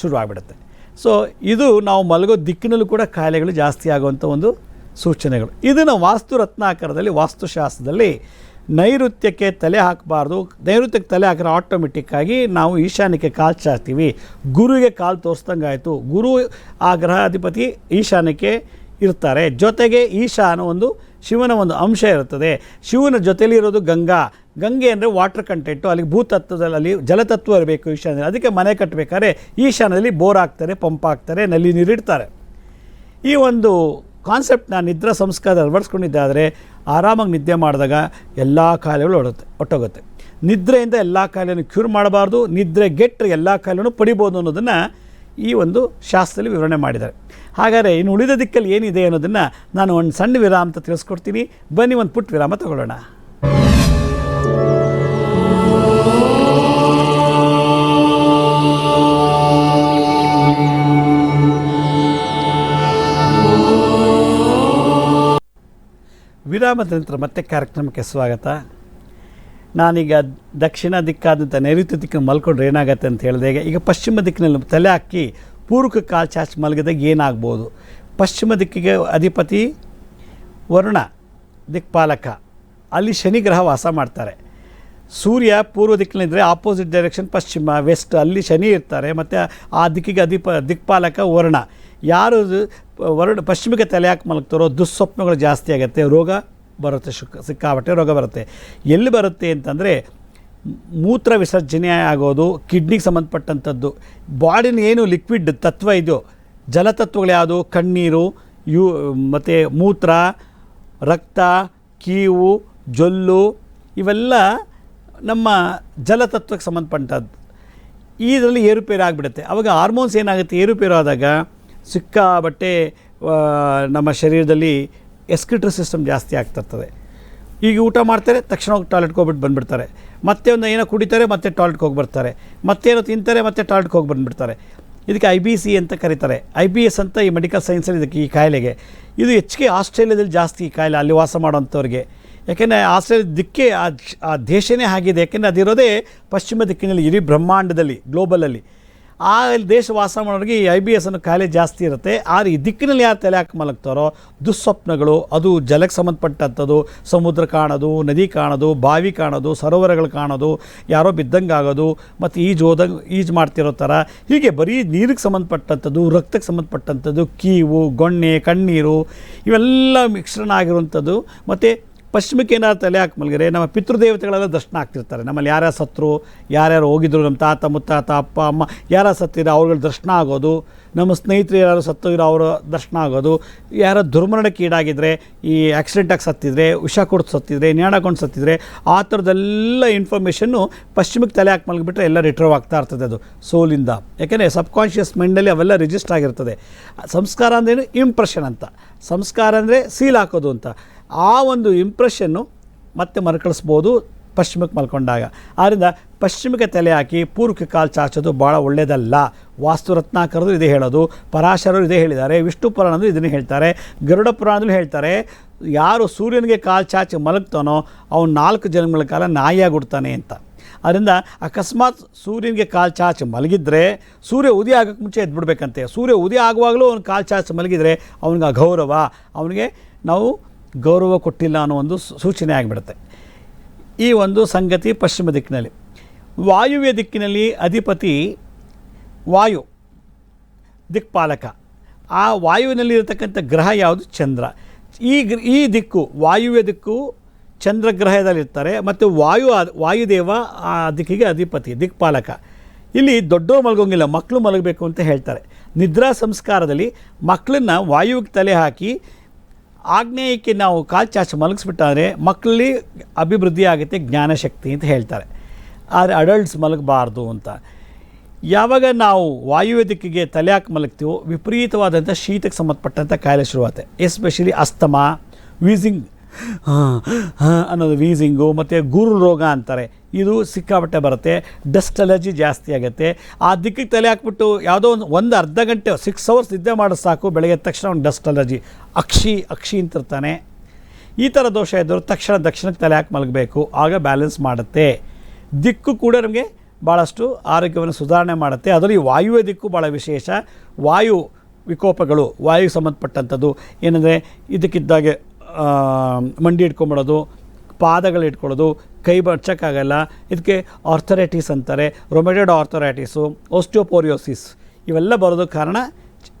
ಶುರು ಆಗಿಬಿಡುತ್ತೆ. ಸೊ ಇದು ನಾವು ಮಲಗೋ ದಿಕ್ಕಿನಲ್ಲೂ ಕೂಡ ಕಾಯಿಲೆಗಳು ಜಾಸ್ತಿ ಆಗುವಂಥ ಒಂದು ಸೂಚನೆಗಳು. ಇದನ್ನು ವಾಸ್ತು ರತ್ನಾಕರದಲ್ಲಿ ವಾಸ್ತುಶಾಸ್ತ್ರದಲ್ಲಿ ನೈಋತ್ಯಕ್ಕೆ ತಲೆ ಹಾಕಬಾರ್ದು. ನೈಋತ್ಯಕ್ಕೆ ತಲೆ ಹಾಕಿದ್ರೆ ಆಟೋಮೆಟಿಕ್ಕಾಗಿ ನಾವು ಈಶಾನ್ಯಕ್ಕೆ ಕಾಲು ಚಾಚ್ತೀವಿ. ಗುರುವಿಗೆ ಕಾಲು ತೋರಿಸ್ದಂಗೆ ಆಯಿತು ಗುರು ಆ ಗ್ರಹಾಧಿಪತಿ ಈಶಾನ್ಯಕ್ಕೆ ಇರ್ತಾರೆ. ಜೊತೆಗೆ ಈಶಾನ ಒಂದು ಶಿವನ ಒಂದು ಅಂಶ ಇರುತ್ತದೆ. ಶಿವನ ಜೊತೆಯಲ್ಲಿರೋದು ಗಂಗಾ. ಗಂಗೆ ಅಂದರೆ ವಾಟರ್ ಕಂಟೆಂಟು ಅಲ್ಲಿ ಭೂತತ್ವದಲ್ಲಿ ಅಲ್ಲಿ ಜಲತತ್ವ ಇರಬೇಕು ಈಶಾನ್ಯದಲ್ಲಿ ಅದಕ್ಕೆ ಮನೆ ಕಟ್ಟಬೇಕಾದ್ರೆ ಈಶಾನ್ಯದಲ್ಲಿ ಬೋರ್ ಹಾಕ್ತಾರೆ, ಪಂಪ್ ಹಾಕ್ತಾರೆ, ನಲ್ಲಿ ನೀರಿಡ್ತಾರೆ ಈ ಒಂದು ಕಾನ್ಸೆಪ್ಟ್ನ ನಿದ್ರಾ ಸಂಸ್ಕಾರ ಅಳವಡಿಸ್ಕೊಂಡಿದ್ದಾದರೆ ಆರಾಮಾಗಿ ನಿದ್ದೆ ಮಾಡಿದಾಗ ಎಲ್ಲ ಕಾಯಿಲೆಗಳು ಹೊಡುತ್ತೆ ಒಟ್ಟೋಗುತ್ತೆ. ನಿದ್ರೆಯಿಂದ ಎಲ್ಲ ಕಾಯಿಲೆಯನ್ನು ಕ್ಯೂರ್ ಮಾಡಬಾರ್ದು. ನಿದ್ರೆ ಗೆಟ್ಟರೆ ಎಲ್ಲ ಕಾಯಿಲೆನೂ ಪಡಿಬೋದು ಅನ್ನೋದನ್ನು ಈ ಒಂದು ಶಾಸ್ತ್ರದಲ್ಲಿ ವಿವರಣೆ ಮಾಡಿದ್ದಾರೆ. ಹಾಗಾದರೆ ಇನ್ನು ಉಳಿದ ದಿಕ್ಕಲ್ಲಿ ಏನಿದೆ ಅನ್ನೋದನ್ನು ನಾನು ಒಂದು ಸಣ್ಣ ವಿರಾಮ ಅಂತ ತಿಳಿಸ್ಕೊಡ್ತೀನಿ. ಬನ್ನಿ, ಒಂದು ಪುಟ್ಟ ವಿರಾಮ ತಗೊಳ್ಳೋಣ. ವಿರಾಮದ ನಂತರ ಮತ್ತೆ ಕಾರ್ಯಕ್ರಮಕ್ಕೆ ಸ್ವಾಗತ. ನಾನೀಗ ದಕ್ಷಿಣ ದಿಕ್ಕಾದಂಥ ನೈಋತ್ಯ ದಿಕ್ಕನ್ನು ಮಲ್ಕೊಂಡ್ರೆ ಏನಾಗುತ್ತೆ ಅಂತ ಹೇಳಿದೆ. ಈಗ ಪಶ್ಚಿಮ ದಿಕ್ಕಿನಲ್ಲಿ ತಲೆ ಹಾಕಿ ಪೂರ್ವಕ್ಕೆ ಕಾಲು ಚಾಚಿ ಮಲಗಿದಾಗ ಏನಾಗ್ಬೋದು? ಪಶ್ಚಿಮ ದಿಕ್ಕಿಗೆ ಅಧಿಪತಿ ವರುಣ, ದಿಕ್ಪಾಲಕ, ಅಲ್ಲಿ ಶನಿ ಗ್ರಹ ವಾಸ ಮಾಡ್ತಾರೆ. ಸೂರ್ಯ ಪೂರ್ವ ದಿಕ್ಕಿನಲ್ಲಿದ್ದರೆ ಆಪೋಸಿಟ್ ಡೈರೆಕ್ಷನ್ ಪಶ್ಚಿಮ ವೆಸ್ಟ್ ಅಲ್ಲಿ ಶನಿ ಇರ್ತಾರೆ, ಮತ್ತು ಆ ದಿಕ್ಕಿಗೆ ಅಧಿಪ, ದಿಕ್ಪಾಲಕ ವರುಣ. ಯಾರು ವರುಣ ಪಶ್ಚಿಮಕ್ಕೆ ತಲೆ ಹಾಕಿ ಮಲಗ್ತಾರೋ ದುಸ್ವಪ್ನಗಳು ಜಾಸ್ತಿ ಆಗುತ್ತೆ, ರೋಗ ಬರುತ್ತೆ, ಶುಕ್, ಸಿಕ್ಕಾಪಟ್ಟೆ ರೋಗ ಬರುತ್ತೆ. ಎಲ್ಲಿ ಬರುತ್ತೆ ಅಂತಂದರೆ, ಮೂತ್ರ ವಿಸರ್ಜನೆ ಆಗೋದು, ಕಿಡ್ನಿಗೆ ಸಂಬಂಧಪಟ್ಟಂಥದ್ದು, ಬಾಡಿನ ಏನು ಲಿಕ್ವಿಡ್ ತತ್ವ ಇದೆಯೋ ಜಲತತ್ವಗಳು ಯಾವುದು, ಕಣ್ಣೀರು, ಯು, ಮತ್ತು ಮೂತ್ರ, ರಕ್ತ, ಕೀವು, ಜೊಲ್ಲು, ಇವೆಲ್ಲ ನಮ್ಮ ಜಲತತ್ವಕ್ಕೆ ಸಂಬಂಧಪಟ್ಟದ್ದು ಇದರಲ್ಲಿ ಏರುಪೇರು ಆಗಿಬಿಡುತ್ತೆ. ಆವಾಗ ಹಾರ್ಮೋನ್ಸ್ ಏನಾಗುತ್ತೆ? ಏರುಪೇರು ಆದಾಗ ಸಿಕ್ಕಾಬಟ್ಟೆ ಬಟ್ಟೆ ನಮ್ಮ ಶರೀರದಲ್ಲಿ ಎಸ್ಕಿಟ್ರಿ ಸಿಸ್ಟಮ್ ಜಾಸ್ತಿ ಆಗ್ತಿರ್ತದೆ. ಈಗ ಊಟ ಮಾಡ್ತಾರೆ, ತಕ್ಷಣ ಹೋಗಿ ಟಾಯ್ಲೆಟ್ಗೆ ಹೋಗ್ಬಿಟ್ಟು ಬಂದುಬಿಡ್ತಾರೆ. ಮತ್ತೆ ಒಂದು ಏನೋ ಕುಡಿತಾರೆ, ಮತ್ತೆ ಟಾಯ್ಲೆಟ್ಗೆ ಹೋಗಿ ಬರ್ತಾರೆ. ಮತ್ತೇನೋ ತಿಂತಾರೆ, ಮತ್ತೆ ಟಾಯ್ಲೆಟ್ಗೆ ಹೋಗಿ ಬಂದುಬಿಡ್ತಾರೆ. ಇದಕ್ಕೆ ಐ ಬಿ ಸಿ ಅಂತ ಕರೀತಾರೆ. ಐ ಬಿ ಎಸ್ ಅಂತ ಈ ಮೆಡಿಕಲ್ ಸೈನ್ಸಲ್ಲಿ ಇದಕ್ಕೆ ಈ ಕಾಯಿಲೆಗೆ. ಇದು ಹೆಚ್ಚಿಗೆ ಆಸ್ಟ್ರೇಲಿಯಾದಲ್ಲಿ ಜಾಸ್ತಿ ಈ ಕಾಯಿಲೆ ಅಲ್ಲಿ ವಾಸ ಮಾಡೋಂಥವ್ರಿಗೆ ಯಾಕೆಂದರೆ ಆಸ್ಟ್ರೇಲಿಯಾದ ದಿಕ್ಕೇ ಆ ದೇಶನೇ ಆಗಿದೆ. ಯಾಕೆಂದರೆ ಅದಿರೋದೇ ಪಶ್ಚಿಮ ದಿಕ್ಕಿನಲ್ಲಿ ಇಡೀ ಬ್ರಹ್ಮಾಂಡದಲ್ಲಿ ಗ್ಲೋಬಲಲ್ಲಿ ಆ ದೇಶ ವಾಸ ಮಾಡೋರಿಗೆ ಈ ಐ ಬಿ ಎಸ್ ಅನ್ನೋ ಕಾಯಿಲೆ ಜಾಸ್ತಿ ಇರುತ್ತೆ. ಆದರೆ ಈ ದಿಕ್ಕಿನಲ್ಲಿ ಯಾರು ತಲೆ ಹಾಕಿ ಮಲಗ್ತಾರೋ, ದುಸ್ವಪ್ನಗಳು, ಅದು ಜಲಕ್ಕೆ ಸಂಬಂಧಪಟ್ಟಂಥದ್ದು, ಸಮುದ್ರ ಕಾಣೋದು, ನದಿ ಕಾಣೋದು, ಬಾವಿ ಕಾಣೋದು, ಸರೋವರಗಳು ಕಾಣೋದು, ಯಾರೋ ಬಿದ್ದಂಗೆ ಆಗೋದು, ಮತ್ತು ಈಜು ಹೋದಂಗೆ ಈಜು ಮಾಡ್ತಿರೋ ಥರ, ಹೀಗೆ ಬರೀ ನೀರಿಗೆ ಸಂಬಂಧಪಟ್ಟಂಥದ್ದು, ರಕ್ತಕ್ಕೆ ಸಂಬಂಧಪಟ್ಟಂಥದ್ದು, ಕೀವು, ಗೊಣ್ಣೆ, ಕಣ್ಣೀರು, ಇವೆಲ್ಲ ಮಿಶ್ರಣ ಆಗಿರುವಂಥದ್ದು, ಮತ್ತು ಪಶ್ಚಿಮಕ್ಕೆ ಏನಾದ್ರು ತಲೆ ಹಾಕಿ ಮಲಗಿದ್ರೆ ನಮ್ಮ ಪಿತೃದೇವತೆಗಳೆಲ್ಲ ದರ್ಶನ ಆಗ್ತಿರ್ತಾರೆ. ನಮ್ಮಲ್ಲಿ ಯಾರ್ಯಾರು ಸತ್ರು, ಯಾರ್ಯಾರು ಹೋಗಿದ್ರು, ನಮ್ಮ ತಾತ, ಮುತ್ತಾತ, ಅಪ್ಪ, ಅಮ್ಮ ಯಾರ ಸತ್ತಿದ್ರೆ ಅವ್ರುಗಳ ದರ್ಶನ ಆಗೋದು. ನಮ್ಮ ಸ್ನೇಹಿತರು ಯಾರು ಸತ್ತೋಗಿರೋ ಅವರ ದರ್ಶನ ಆಗೋದು. ಯಾರ ದುರ್ಮರಣಕ್ಕೆ ಈಡಾಗಿದ್ದರೆ ಈ ಆಕ್ಸಿಡೆಂಟಾಗಿ ಸತ್ತಿದ್ರೆ, ವಿಷ ಕೊಡ್ತು ಸತ್ತಿದ್ರೆ ನೇಣಾಕೊಂಡು ಸತ್ತಿದ್ರೆ, ಆ ಥರದ್ದೆಲ್ಲ ಇನ್ಫಾರ್ಮೇಷನ್ನು ಪಶ್ಚಿಮಕ್ಕೆ ತಲೆ ಹಾಕಿ ಮಲಗಿಬಿಟ್ರೆ ಎಲ್ಲ ರಿಟ್ರವ್ ಆಗ್ತಾ ಇರ್ತದೆ ಅದು, ಸೋಲಿಂದ. ಯಾಕೆಂದರೆ ಸಬ್ಕಾನ್ಷಿಯಸ್ ಮೈಂಡಲ್ಲಿ ಅವೆಲ್ಲ ರಿಜಿಸ್ಟರ್ ಆಗಿರ್ತದೆ. ಸಂಸ್ಕಾರ ಅಂದ್ರೇನು ಇಂಪ್ರೆಷನ್ ಅಂತ. ಸಂಸ್ಕಾರ ಅಂದರೆ ಸೀಲ್ ಹಾಕೋದು ಅಂತ. ಆ ಒಂದು ಇಂಪ್ರೆಷನ್ನು ಮತ್ತೆ ಮರುಕಳಿಸ್ಬೋದು ಪಶ್ಚಿಮಕ್ಕೆ ಮಲ್ಕೊಂಡಾಗ. ಆದ್ದರಿಂದ ಪಶ್ಚಿಮಕ್ಕೆ ತಲೆ ಹಾಕಿ ಪೂರ್ವಕ್ಕೆ ಕಾಲು ಚಾಚೋದು ಭಾಳ ಒಳ್ಳೆಯದಲ್ಲ ವಾಸ್ತುರತ್ನಾಕರದು ಇದೇ ಹೇಳೋದು, ಪರಾಶರರು ಇದೇ ಹೇಳಿದ್ದಾರೆ, ವಿಷ್ಣು ಪುರಾಣದು ಇದನ್ನು ಹೇಳ್ತಾರೆ, ಗರುಡ ಪುರಾಣದಲ್ಲೂ ಹೇಳ್ತಾರೆ. ಯಾರು ಸೂರ್ಯನಿಗೆ ಕಾಲು ಚಾಚಿ ಮಲಗ್ತಾನೋ ಅವನು ನಾಲ್ಕು ಜನ್ಮಗಳ ಕಾಲ ನಾಯಿಯಾಗಿಡ್ತಾನೆ ಅಂತ. ಅದರಿಂದ ಅಕಸ್ಮಾತ್ ಸೂರ್ಯನಿಗೆ ಕಾಲು ಚಾಚಿ ಮಲಗಿದ್ರೆ ಸೂರ್ಯ ಉದಯ ಆಗೋಕ್ಕೆ ಮುಂಚೆ ಎದ್ಬಿಡ್ಬೇಕಂತೆ. ಸೂರ್ಯ ಉದಯ ಆಗುವಾಗಲೂ ಅವ್ನು ಕಾಲು ಚಾಚಿ ಮಲಗಿದರೆ ಅವನಿಗೆ ಅಗೌರವ ಅವನಿಗೆ ನಾವು ಗೌರವ ಕೊಟ್ಟಿಲ್ಲ ಅನ್ನೋ ಒಂದು ಸೂಚನೆ ಆಗಿಬಿಡುತ್ತೆ. ಈ ಒಂದು ಸಂಗತಿ ಪಶ್ಚಿಮ ದಿಕ್ಕಿನಲ್ಲಿ. ವಾಯುವ್ಯ ದಿಕ್ಕಿನಲ್ಲಿ ಅಧಿಪತಿ ವಾಯು, ದಿಕ್ಪಾಲಕ. ಆ ವಾಯುವಿನಲ್ಲಿ ಇರತಕ್ಕಂಥ ಗ್ರಹ ಯಾವುದು? ಚಂದ್ರ. ಈ ಗ್ರ ಈ ದಿಕ್ಕು, ವಾಯುವ್ಯ ದಿಕ್ಕು ಚಂದ್ರಗ್ರಹದಲ್ಲಿರ್ತಾರೆ ಮತ್ತು ವಾಯು ವಾಯುದೇವ ಆ ದಿಕ್ಕಿಗೆ ಅಧಿಪತಿ, ದಿಕ್ಪಾಲಕ. ಇಲ್ಲಿ ದೊಡ್ಡವರು ಮಲಗೋಂಗಿಲ್ಲ, ಮಕ್ಕಳು ಮಲಗಬೇಕು ಅಂತ ಹೇಳ್ತಾರೆ. ನಿದ್ರಾ ಸಂಸ್ಕಾರದಲ್ಲಿ ಮಕ್ಕಳನ್ನ ವಾಯುವಿಗೆ ತಲೆ ಹಾಕಿ ಆಗ್ನೇಯಕ್ಕೆ ನಾವು ಕಾಲು ಚಾಚಿ ಮಲಗಿಸ್ಬಿಟ್ಟಾದ್ರೆ ಮಕ್ಕಳಲ್ಲಿ ಅಭಿವೃದ್ಧಿ ಆಗುತ್ತೆ, ಜ್ಞಾನಶಕ್ತಿ ಅಂತ ಹೇಳ್ತಾರೆ. ಆದರೆ ಅಡಲ್ಟ್ಸ್ ಮಲಗಬಾರ್ದು ಅಂತ. ಯಾವಾಗ ನಾವು ವಾಯುವ್ಯ ದಿಕ್ಕಿಗೆ ತಲೆ ಹಾಕಿ ಮಲಗ್ತೀವೋ ವಿಪರೀತವಾದಂಥ ಶೀತಕ್ಕೆ ಸಂಬಂಧಪಟ್ಟಂಥ ಕಾಯಿಲೆ ಶುರುವಾಗುತ್ತೆ. ಎಸ್ಪೆಷಲಿ ಅಸ್ತಮಾ ವೀಸಿಂಗ್ ಅನ್ನೋದು ವೀಸಿಂಗು ಮತ್ತು ಗುರು ರೋಗ ಅಂತಾರೆ. ಇದು ಸಿಕ್ಕಾಪಟ್ಟೆ ಬರುತ್ತೆ. ಡಸ್ಟ್ ಅಲರ್ಜಿ ಜಾಸ್ತಿ ಆಗುತ್ತೆ. ಆ ದಿಕ್ಕಿಗೆ ತಲೆ ಹಾಕ್ಬಿಟ್ಟು ಯಾವುದೋ ಒಂದು ಒಂದು ಅರ್ಧ ಗಂಟೆ ಸಿಕ್ಸ್ ಅವರ್ಸ್ ನಿದ್ದೆ ಮಾಡೋದು ಸಾಕು ಬೆಳಗ್ಗೆ ತಕ್ಷಣ ಒಂದು ಡಸ್ಟ್ ಅಲರ್ಜಿ ಅಕ್ಷಿ ಅಕ್ಷಿ ಅಂತಿರ್ತಾನೆ ಈ ಥರ ದೋಷ ಇದ್ದರು ತಕ್ಷಣ ದಕ್ಷಿಣಕ್ಕೆ ತಲೆ ಹಾಕಿ ಮಲಗಬೇಕು. ಆಗ ಬ್ಯಾಲೆನ್ಸ್ ಮಾಡುತ್ತೆ. ದಿಕ್ಕು ಕೂಡ ನಮಗೆ ಭಾಳಷ್ಟು ಆರೋಗ್ಯವನ್ನು ಸುಧಾರಣೆ ಮಾಡುತ್ತೆ. ಅದರಲ್ಲಿ ವಾಯುವ್ಯ ದಿಕ್ಕು ಭಾಳ ವಿಶೇಷ. ವಾಯು ವಿಕೋಪಗಳು ವಾಯುಗೆ ಸಂಬಂಧಪಟ್ಟಂಥದ್ದು. ಏನಂದರೆ ಇದಕ್ಕಿದ್ದಾಗೆ ಮಂಡಿ ಇಟ್ಕೊಂಬಿಡೋದು, ಪಾದಗಳು ಇಟ್ಕೊಳ್ಳೋದು, ಕೈ ಬಡ್ಸೋಕ್ಕಾಗಲ್ಲ ಇದಕ್ಕೆ ಆರ್ಥರೈಟಿಸ್ ಅಂತಾರೆ ರೊಮೆಟೆಡ್ ಆರ್ಥರೈಟಿಸು ಓಸ್ಟಿಯೋಪೋರಿಯೋಸಿಸ್ ಇವೆಲ್ಲ ಬರೋದು ಕಾರಣ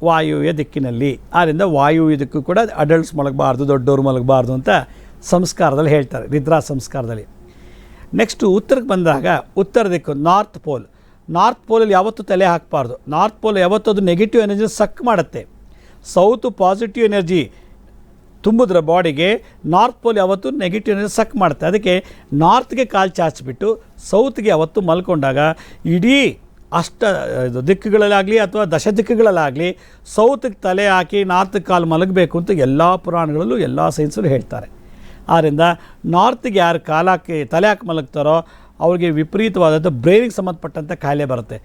ವಾಯುವ್ಯ ದಿಕ್ಕಿನಲ್ಲಿ. ಆದ್ದರಿಂದ ವಾಯುವ್ಯ ದಿಕ್ಕು ಕೂಡ ಅಡಲ್ಟ್ಸ್ ಮಲಗಬಾರ್ದು, ದೊಡ್ಡವರು ಮಲಗಬಾರ್ದು ಅಂತ ಸಂಸ್ಕಾರದಲ್ಲಿ ಹೇಳ್ತಾರೆ ನಿದ್ರಾ ಸಂಸ್ಕಾರದಲ್ಲಿ. ನೆಕ್ಸ್ಟು ಉತ್ತರಕ್ಕೆ ಬಂದಾಗ, ಉತ್ತರ ದಿಕ್ಕು ನಾರ್ತ್ ಪೋಲ್ ನಾರ್ತ್ ಪೋಲಲ್ಲಿ ಯಾವತ್ತೂ ತಲೆ ಹಾಕಬಾರ್ದು. ನಾರ್ತ್ ಪೋಲ್ ಯಾವತ್ತೂ ಅದು ನೆಗೆಟಿವ್ ಎನರ್ಜಿ ಸಕ್ ಮಾಡುತ್ತೆ. ಸೌತ್ ಪಾಸಿಟಿವ್ ಎನರ್ಜಿ ತುಂಬಿದ್ರೆ ಬಾಡಿಗೆ ನಾರ್ತ್ ಪೋಲ್ ಯಾವತ್ತೂ ನೆಗೆಟಿವ್ ಎನರ್ಜಿ ಸಕ್ ಮಾಡುತ್ತೆ. ಅದಕ್ಕೆ ನಾರ್ತ್ಗೆ ಕಾಲು ಚಾಚಿಬಿಟ್ಟು ಸೌತ್ಗೆ ಅವತ್ತು ಮಲ್ಕೊಂಡಾಗ ಇಡೀ ಅಷ್ಟ, ಇದು ದಿಕ್ಕುಗಳಲ್ಲಾಗಲಿ ಅಥವಾ ದಶ ದಿಕ್ಕುಗಳಲ್ಲಾಗಲಿ ಸೌತ್ಗೆ ತಲೆ ಹಾಕಿ ನಾರ್ತ್ಗೆ ಕಾಲು ಮಲಗಬೇಕು ಅಂತ ಎಲ್ಲ ಪುರಾಣಗಳಲ್ಲೂ ಎಲ್ಲ ಸೈನ್ಸಲ್ಲೂ ಹೇಳ್ತಾರೆ. ಆದ್ದರಿಂದ ನಾರ್ತ್ಗೆ ಯಾರು ಕಾಲಾಕಿ ತಲೆ ಹಾಕಿ ಮಲಗ್ತಾರೋ ಅವ್ರಿಗೆ ವಿಪರೀತವಾದಂಥ ಬ್ರೈನಿಗೆ ಸಂಬಂಧಪಟ್ಟಂಥ ಕಾಯಿಲೆ ಬರುತ್ತೆ.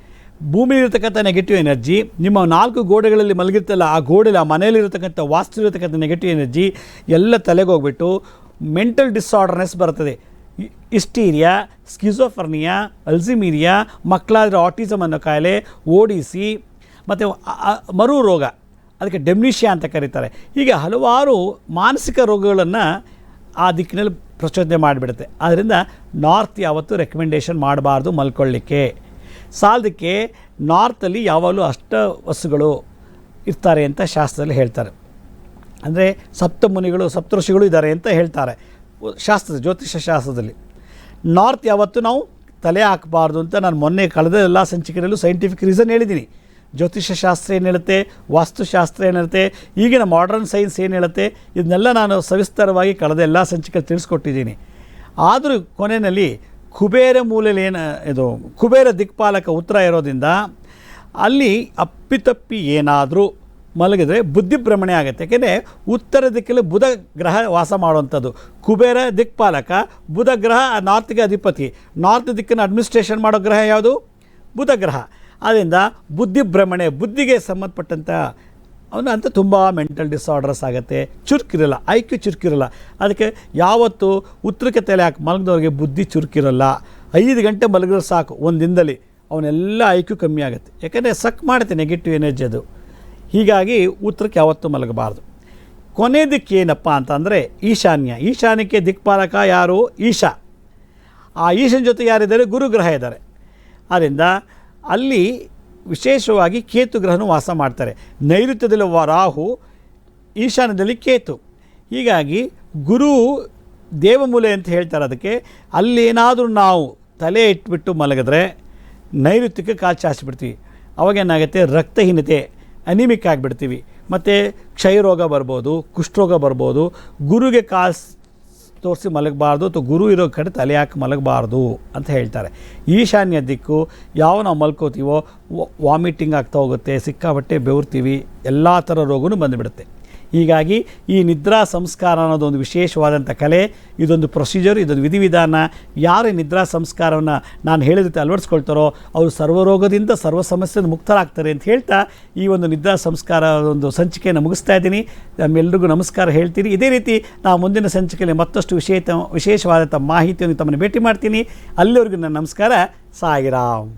ಭೂಮಿಲಿರ್ತಕ್ಕಂಥ ನೆಗೆಟಿವ್ ಎನರ್ಜಿ ನಿಮ್ಮ ನಾಲ್ಕು ಗೋಡೆಗಳಲ್ಲಿ ಮಲಗಿರ್ತಲ್ಲ, ಆ ಗೋಡೆಲಿ, ಆ ಮನೆಯಲ್ಲಿರ್ತಕ್ಕಂಥ ವಾಸ್ತು ಇರತಕ್ಕಂಥ ನೆಗೆಟಿವ್ ಎನರ್ಜಿ ಎಲ್ಲ ತಲೆಗೆ ಹೋಗ್ಬಿಟ್ಟು ಮೆಂಟಲ್ ಡಿಸಾರ್ಡರ್ನೆಸ್ ಬರ್ತದೆ ಇಸ್ಟೀರಿಯಾ ಸ್ಕಿಝೋಫರ್ನಿಯಾ ಅಲ್ಝಿಮೀರಿಯಾ ಮಕ್ಕಳಾದರೆ ಆಟಿಸಮ್ ಅನ್ನೋ ಕಾಯಿಲೆ ಓಡಿಸಿ ಮತ್ತು ಮರು ರೋಗ, ಅದಕ್ಕೆ ಡೆಮ್ನಿಷಿಯಾ ಅಂತ ಕರೀತಾರೆ. ಹೀಗೆ ಹಲವಾರು ಮಾನಸಿಕ ರೋಗಗಳನ್ನು ಆ ದಿಕ್ಕಿನಲ್ಲಿ ಪ್ರಚೋದನೆ ಮಾಡಿಬಿಡುತ್ತೆ. ಆದ್ದರಿಂದ ನಾರ್ತ್ ಯಾವತ್ತೂ ರೆಕಮೆಂಡೇಷನ್ ಮಾಡಬಾರ್ದು ಮಲ್ಕೊಳ್ಳಿಕ್ಕೆ. ಸಾಲದಕ್ಕೆ ನಾರ್ತಲ್ಲಿ ಯಾವಾಗಲೂ ಅಷ್ಟ ವಸ್ತುಗಳು ಇರ್ತಾರೆ ಅಂತ ಶಾಸ್ತ್ರದಲ್ಲಿ ಹೇಳ್ತಾರೆ. ಅಂದರೆ ಸಪ್ತಮುನಿಗಳು ಸಪ್ತಋಷಿಗಳು ಇದ್ದಾರೆ ಅಂತ ಹೇಳ್ತಾರೆ. ಶಾಸ್ತ್ರದ ಜ್ಯೋತಿಷ ಶಾಸ್ತ್ರದಲ್ಲಿ. ನಾರ್ತ್ ಯಾವತ್ತೂ ನಾವು ತಲೆ ಹಾಕಬಾರ್ದು ಅಂತ ನಾನು ಮೊನ್ನೆ ಕಳೆದ ಎಲ್ಲ ಸಂಚಿಕೆಯಲ್ಲೂ ಸೈಂಟಿಫಿಕ್ ರೀಸನ್ ಹೇಳಿದ್ದೀನಿ. ಜ್ಯೋತಿಷ ಶಾಸ್ತ್ರ ಏನು ಹೇಳುತ್ತೆ, ವಾಸ್ತುಶಾಸ್ತ್ರ ಏನು ಹೇಳುತ್ತೆ, ಈಗಿನ ಮಾಡರ್ನ್ ಸೈನ್ಸ್ ಏನು ಹೇಳುತ್ತೆ, ಇದನ್ನೆಲ್ಲ ನಾನು ಸವಿಸ್ತಾರವಾಗಿ ಕಳೆದ ಎಲ್ಲ ಸಂಚಿಕೆ ತಿಳಿಸ್ಕೊಟ್ಟಿದ್ದೀನಿ. ಆದರೂ ಕೊನೆಯಲ್ಲಿ ಕುಬೇರ ಮೂಲೆಯಲ್ಲಿ ಏನು, ಇದು, ಕುಬೇರ ದಿಕ್ಪಾಲಕ ಉತ್ತರ ಇರೋದ್ರಿಂದ ಅಲ್ಲಿ ಅಪ್ಪಿತಪ್ಪಿ ಏನಾದರೂ ಮಲಗಿದರೆ ಬುದ್ಧಿಭ್ರಮಣೆ ಆಗುತ್ತೆ. ಯಾಕೆಂದರೆ ಉತ್ತರ ದಿಕ್ಕಲ್ಲಿ ಬುಧ ಗ್ರಹ ವಾಸ ಮಾಡುವಂಥದ್ದು. ಕುಬೇರ ದಿಕ್ಪಾಲಕ, ಬುಧ ಗ್ರಹ ನಾರ್ತ್ಗೆ ಅಧಿಪತಿ. ನಾರ್ತ್ ದಿಕ್ಕಿನ ಅಡ್ಮಿನಿಸ್ಟ್ರೇಷನ್ ಮಾಡೋ ಗ್ರಹ ಯಾವುದು? ಬುಧ ಗ್ರಹ. ಆದ್ದರಿಂದ ಬುದ್ಧಿಭ್ರಮಣೆ ಬುದ್ಧಿಗೆ ಸಂಬಂಧಪಟ್ಟಂಥ ಅವನು ಅಂತ ತುಂಬ ಮೆಂಟಲ್ ಡಿಸಾರ್ಡರ್ಸ್ ಆಗುತ್ತೆ. ಚುರುಕಿರಲ್ಲ ಐಕ್ಯು ಚುರುಕಿರಲ್ಲ. ಅದಕ್ಕೆ ಯಾವತ್ತು ಉತ್ತರಕ್ಕೆ ತಲೆ ಹಾಕಿ ಮಲಗಿದವ್ರಿಗೆ ಬುದ್ಧಿ ಚುರುಕಿರಲ್ಲ. ಐದು ಗಂಟೆ ಮಲಗಿದ್ರೆ ಸಾಕು, ಒಂದು ದಿನದಲ್ಲಿ ಅವನೆಲ್ಲ ಐಕ್ಯು ಕಮ್ಮಿ ಆಗುತ್ತೆ. ಯಾಕಂದರೆ ಸಕ್ ಮಾಡುತ್ತೆ ನೆಗೆಟಿವ್ ಎನರ್ಜಿ ಅದು. ಹೀಗಾಗಿ ಉತ್ತರಕ್ಕೆ ಯಾವತ್ತೂ ಮಲಗಬಾರ್ದು. ಕೊನೆ ದಿಕ್ಕು ಏನಪ್ಪ ಅಂತಂದರೆ ಈಶಾನ್ಯ. ಈಶಾನ್ಯಕ್ಕೆ ದಿಕ್ಪಾಲಕ ಯಾರು? ಈಶಾ. ಆ ಈಶನ ಜೊತೆ ಯಾರಿದ್ದಾರೆ? ಗುರುಗ್ರಹ ಇದ್ದಾರೆ. ಆದ್ದರಿಂದ ಅಲ್ಲಿ ವಿಶೇಷವಾಗಿ ಕೇತು ಗ್ರಹನು ವಾಸ ಮಾಡ್ತಾರೆ. ನೈಋತ್ಯದಲ್ಲಿ ರಾಹು, ಈಶಾನ್ಯದಲ್ಲಿ ಕೇತು. ಹೀಗಾಗಿ ಗುರು ದೇವಮೂಲೆ ಅಂತ ಹೇಳ್ತಾರೆ ಅದಕ್ಕೆ. ಅಲ್ಲೇನಾದರೂ ನಾವು ತಲೆ ಇಟ್ಬಿಟ್ಟು ಮಲಗಿದ್ರೆ ನೈಋತ್ಯಕ್ಕೆ ಕಾಲು ಚಾಚಿಬಿಡ್ತೀವಿ. ಅವಾಗೇನಾಗುತ್ತೆ ರಕ್ತಹೀನತೆ, ಅನಿಮಿಕ್ ಆಗಿಬಿಡ್ತೀವಿ. ಮತ್ತು ಕ್ಷಯರೋಗ ಬರ್ಬೋದು, ಕುಷ್ಠರೋಗ ಬರ್ಬೋದು. ಗುರುಗೆ ಕಾಲು ತೋರಿಸಿ ಮಲಗಬಾರ್ದು ಅಥವಾ ಗುರು ಇರೋ ಕಡೆ ತಲೆ ಹಾಕಿ ಮಲಗಬಾರ್ದು ಅಂತ ಹೇಳ್ತಾರೆ. ಈಶಾನ್ಯ ದಿಕ್ಕು ಯಾವ ನಾವು ಮಲ್ಕೋತೀವೋ ವಾಮಿಟಿಂಗ್ ಆಗ್ತಾ ಹೋಗುತ್ತೆ, ಸಿಕ್ಕಾಪಟ್ಟೆ ಬೆವರ್ತೀವಿ, ಎಲ್ಲ ಥರ ರೋಗನೂ ಬಂದುಬಿಡುತ್ತೆ. ಹೀಗಾಗಿ ಈ ನಿದ್ರಾ ಸಂಸ್ಕಾರ ಅನ್ನೋದು ಒಂದು ವಿಶೇಷವಾದಂಥ ಕಲೆ, ಇದೊಂದು ಪ್ರೊಸೀಜರ್ ಇದೊಂದು ವಿಧಿವಿಧಾನ. ಯಾರು ನಿದ್ರಾ ಸಂಸ್ಕಾರವನ್ನು ನಾನು ಹೇಳಿದ ರೀತಿ ಅಳವಡಿಸ್ಕೊಳ್ತಾರೋ ಅವರು ಸರ್ವರೋಗದಿಂದ, ಸರ್ವ ಸಮಸ್ಯೆಯಿಂದ ಮುಕ್ತರಾಗ್ತಾರೆ ಅಂತ ಹೇಳ್ತಾ ಈ ಒಂದು ನಿದ್ರಾ ಸಂಸ್ಕಾರ ಒಂದು ಸಂಚಿಕೆಯನ್ನು ಮುಗಿಸ್ತಾ ಇದ್ದೀನಿ. ನಮ್ಮೆಲ್ಲರಿಗೂ ನಮಸ್ಕಾರ ಹೇಳ್ತೀನಿ. ಇದೇ ರೀತಿ ನಾವು ಮುಂದಿನ ಸಂಚಿಕೆಯಲ್ಲಿ ಮತ್ತಷ್ಟು ವಿಶೇಷ, ವಿಶೇಷವಾದಂಥ ಮಾಹಿತಿಯನ್ನು ತಮ್ಮನ್ನು ಭೇಟಿ ಮಾಡ್ತೀನಿ. ಅಲ್ಲಿವರೆಗೂ ನನ್ನ ನಮಸ್ಕಾರ. ಸಾಯಿರಾಮ್.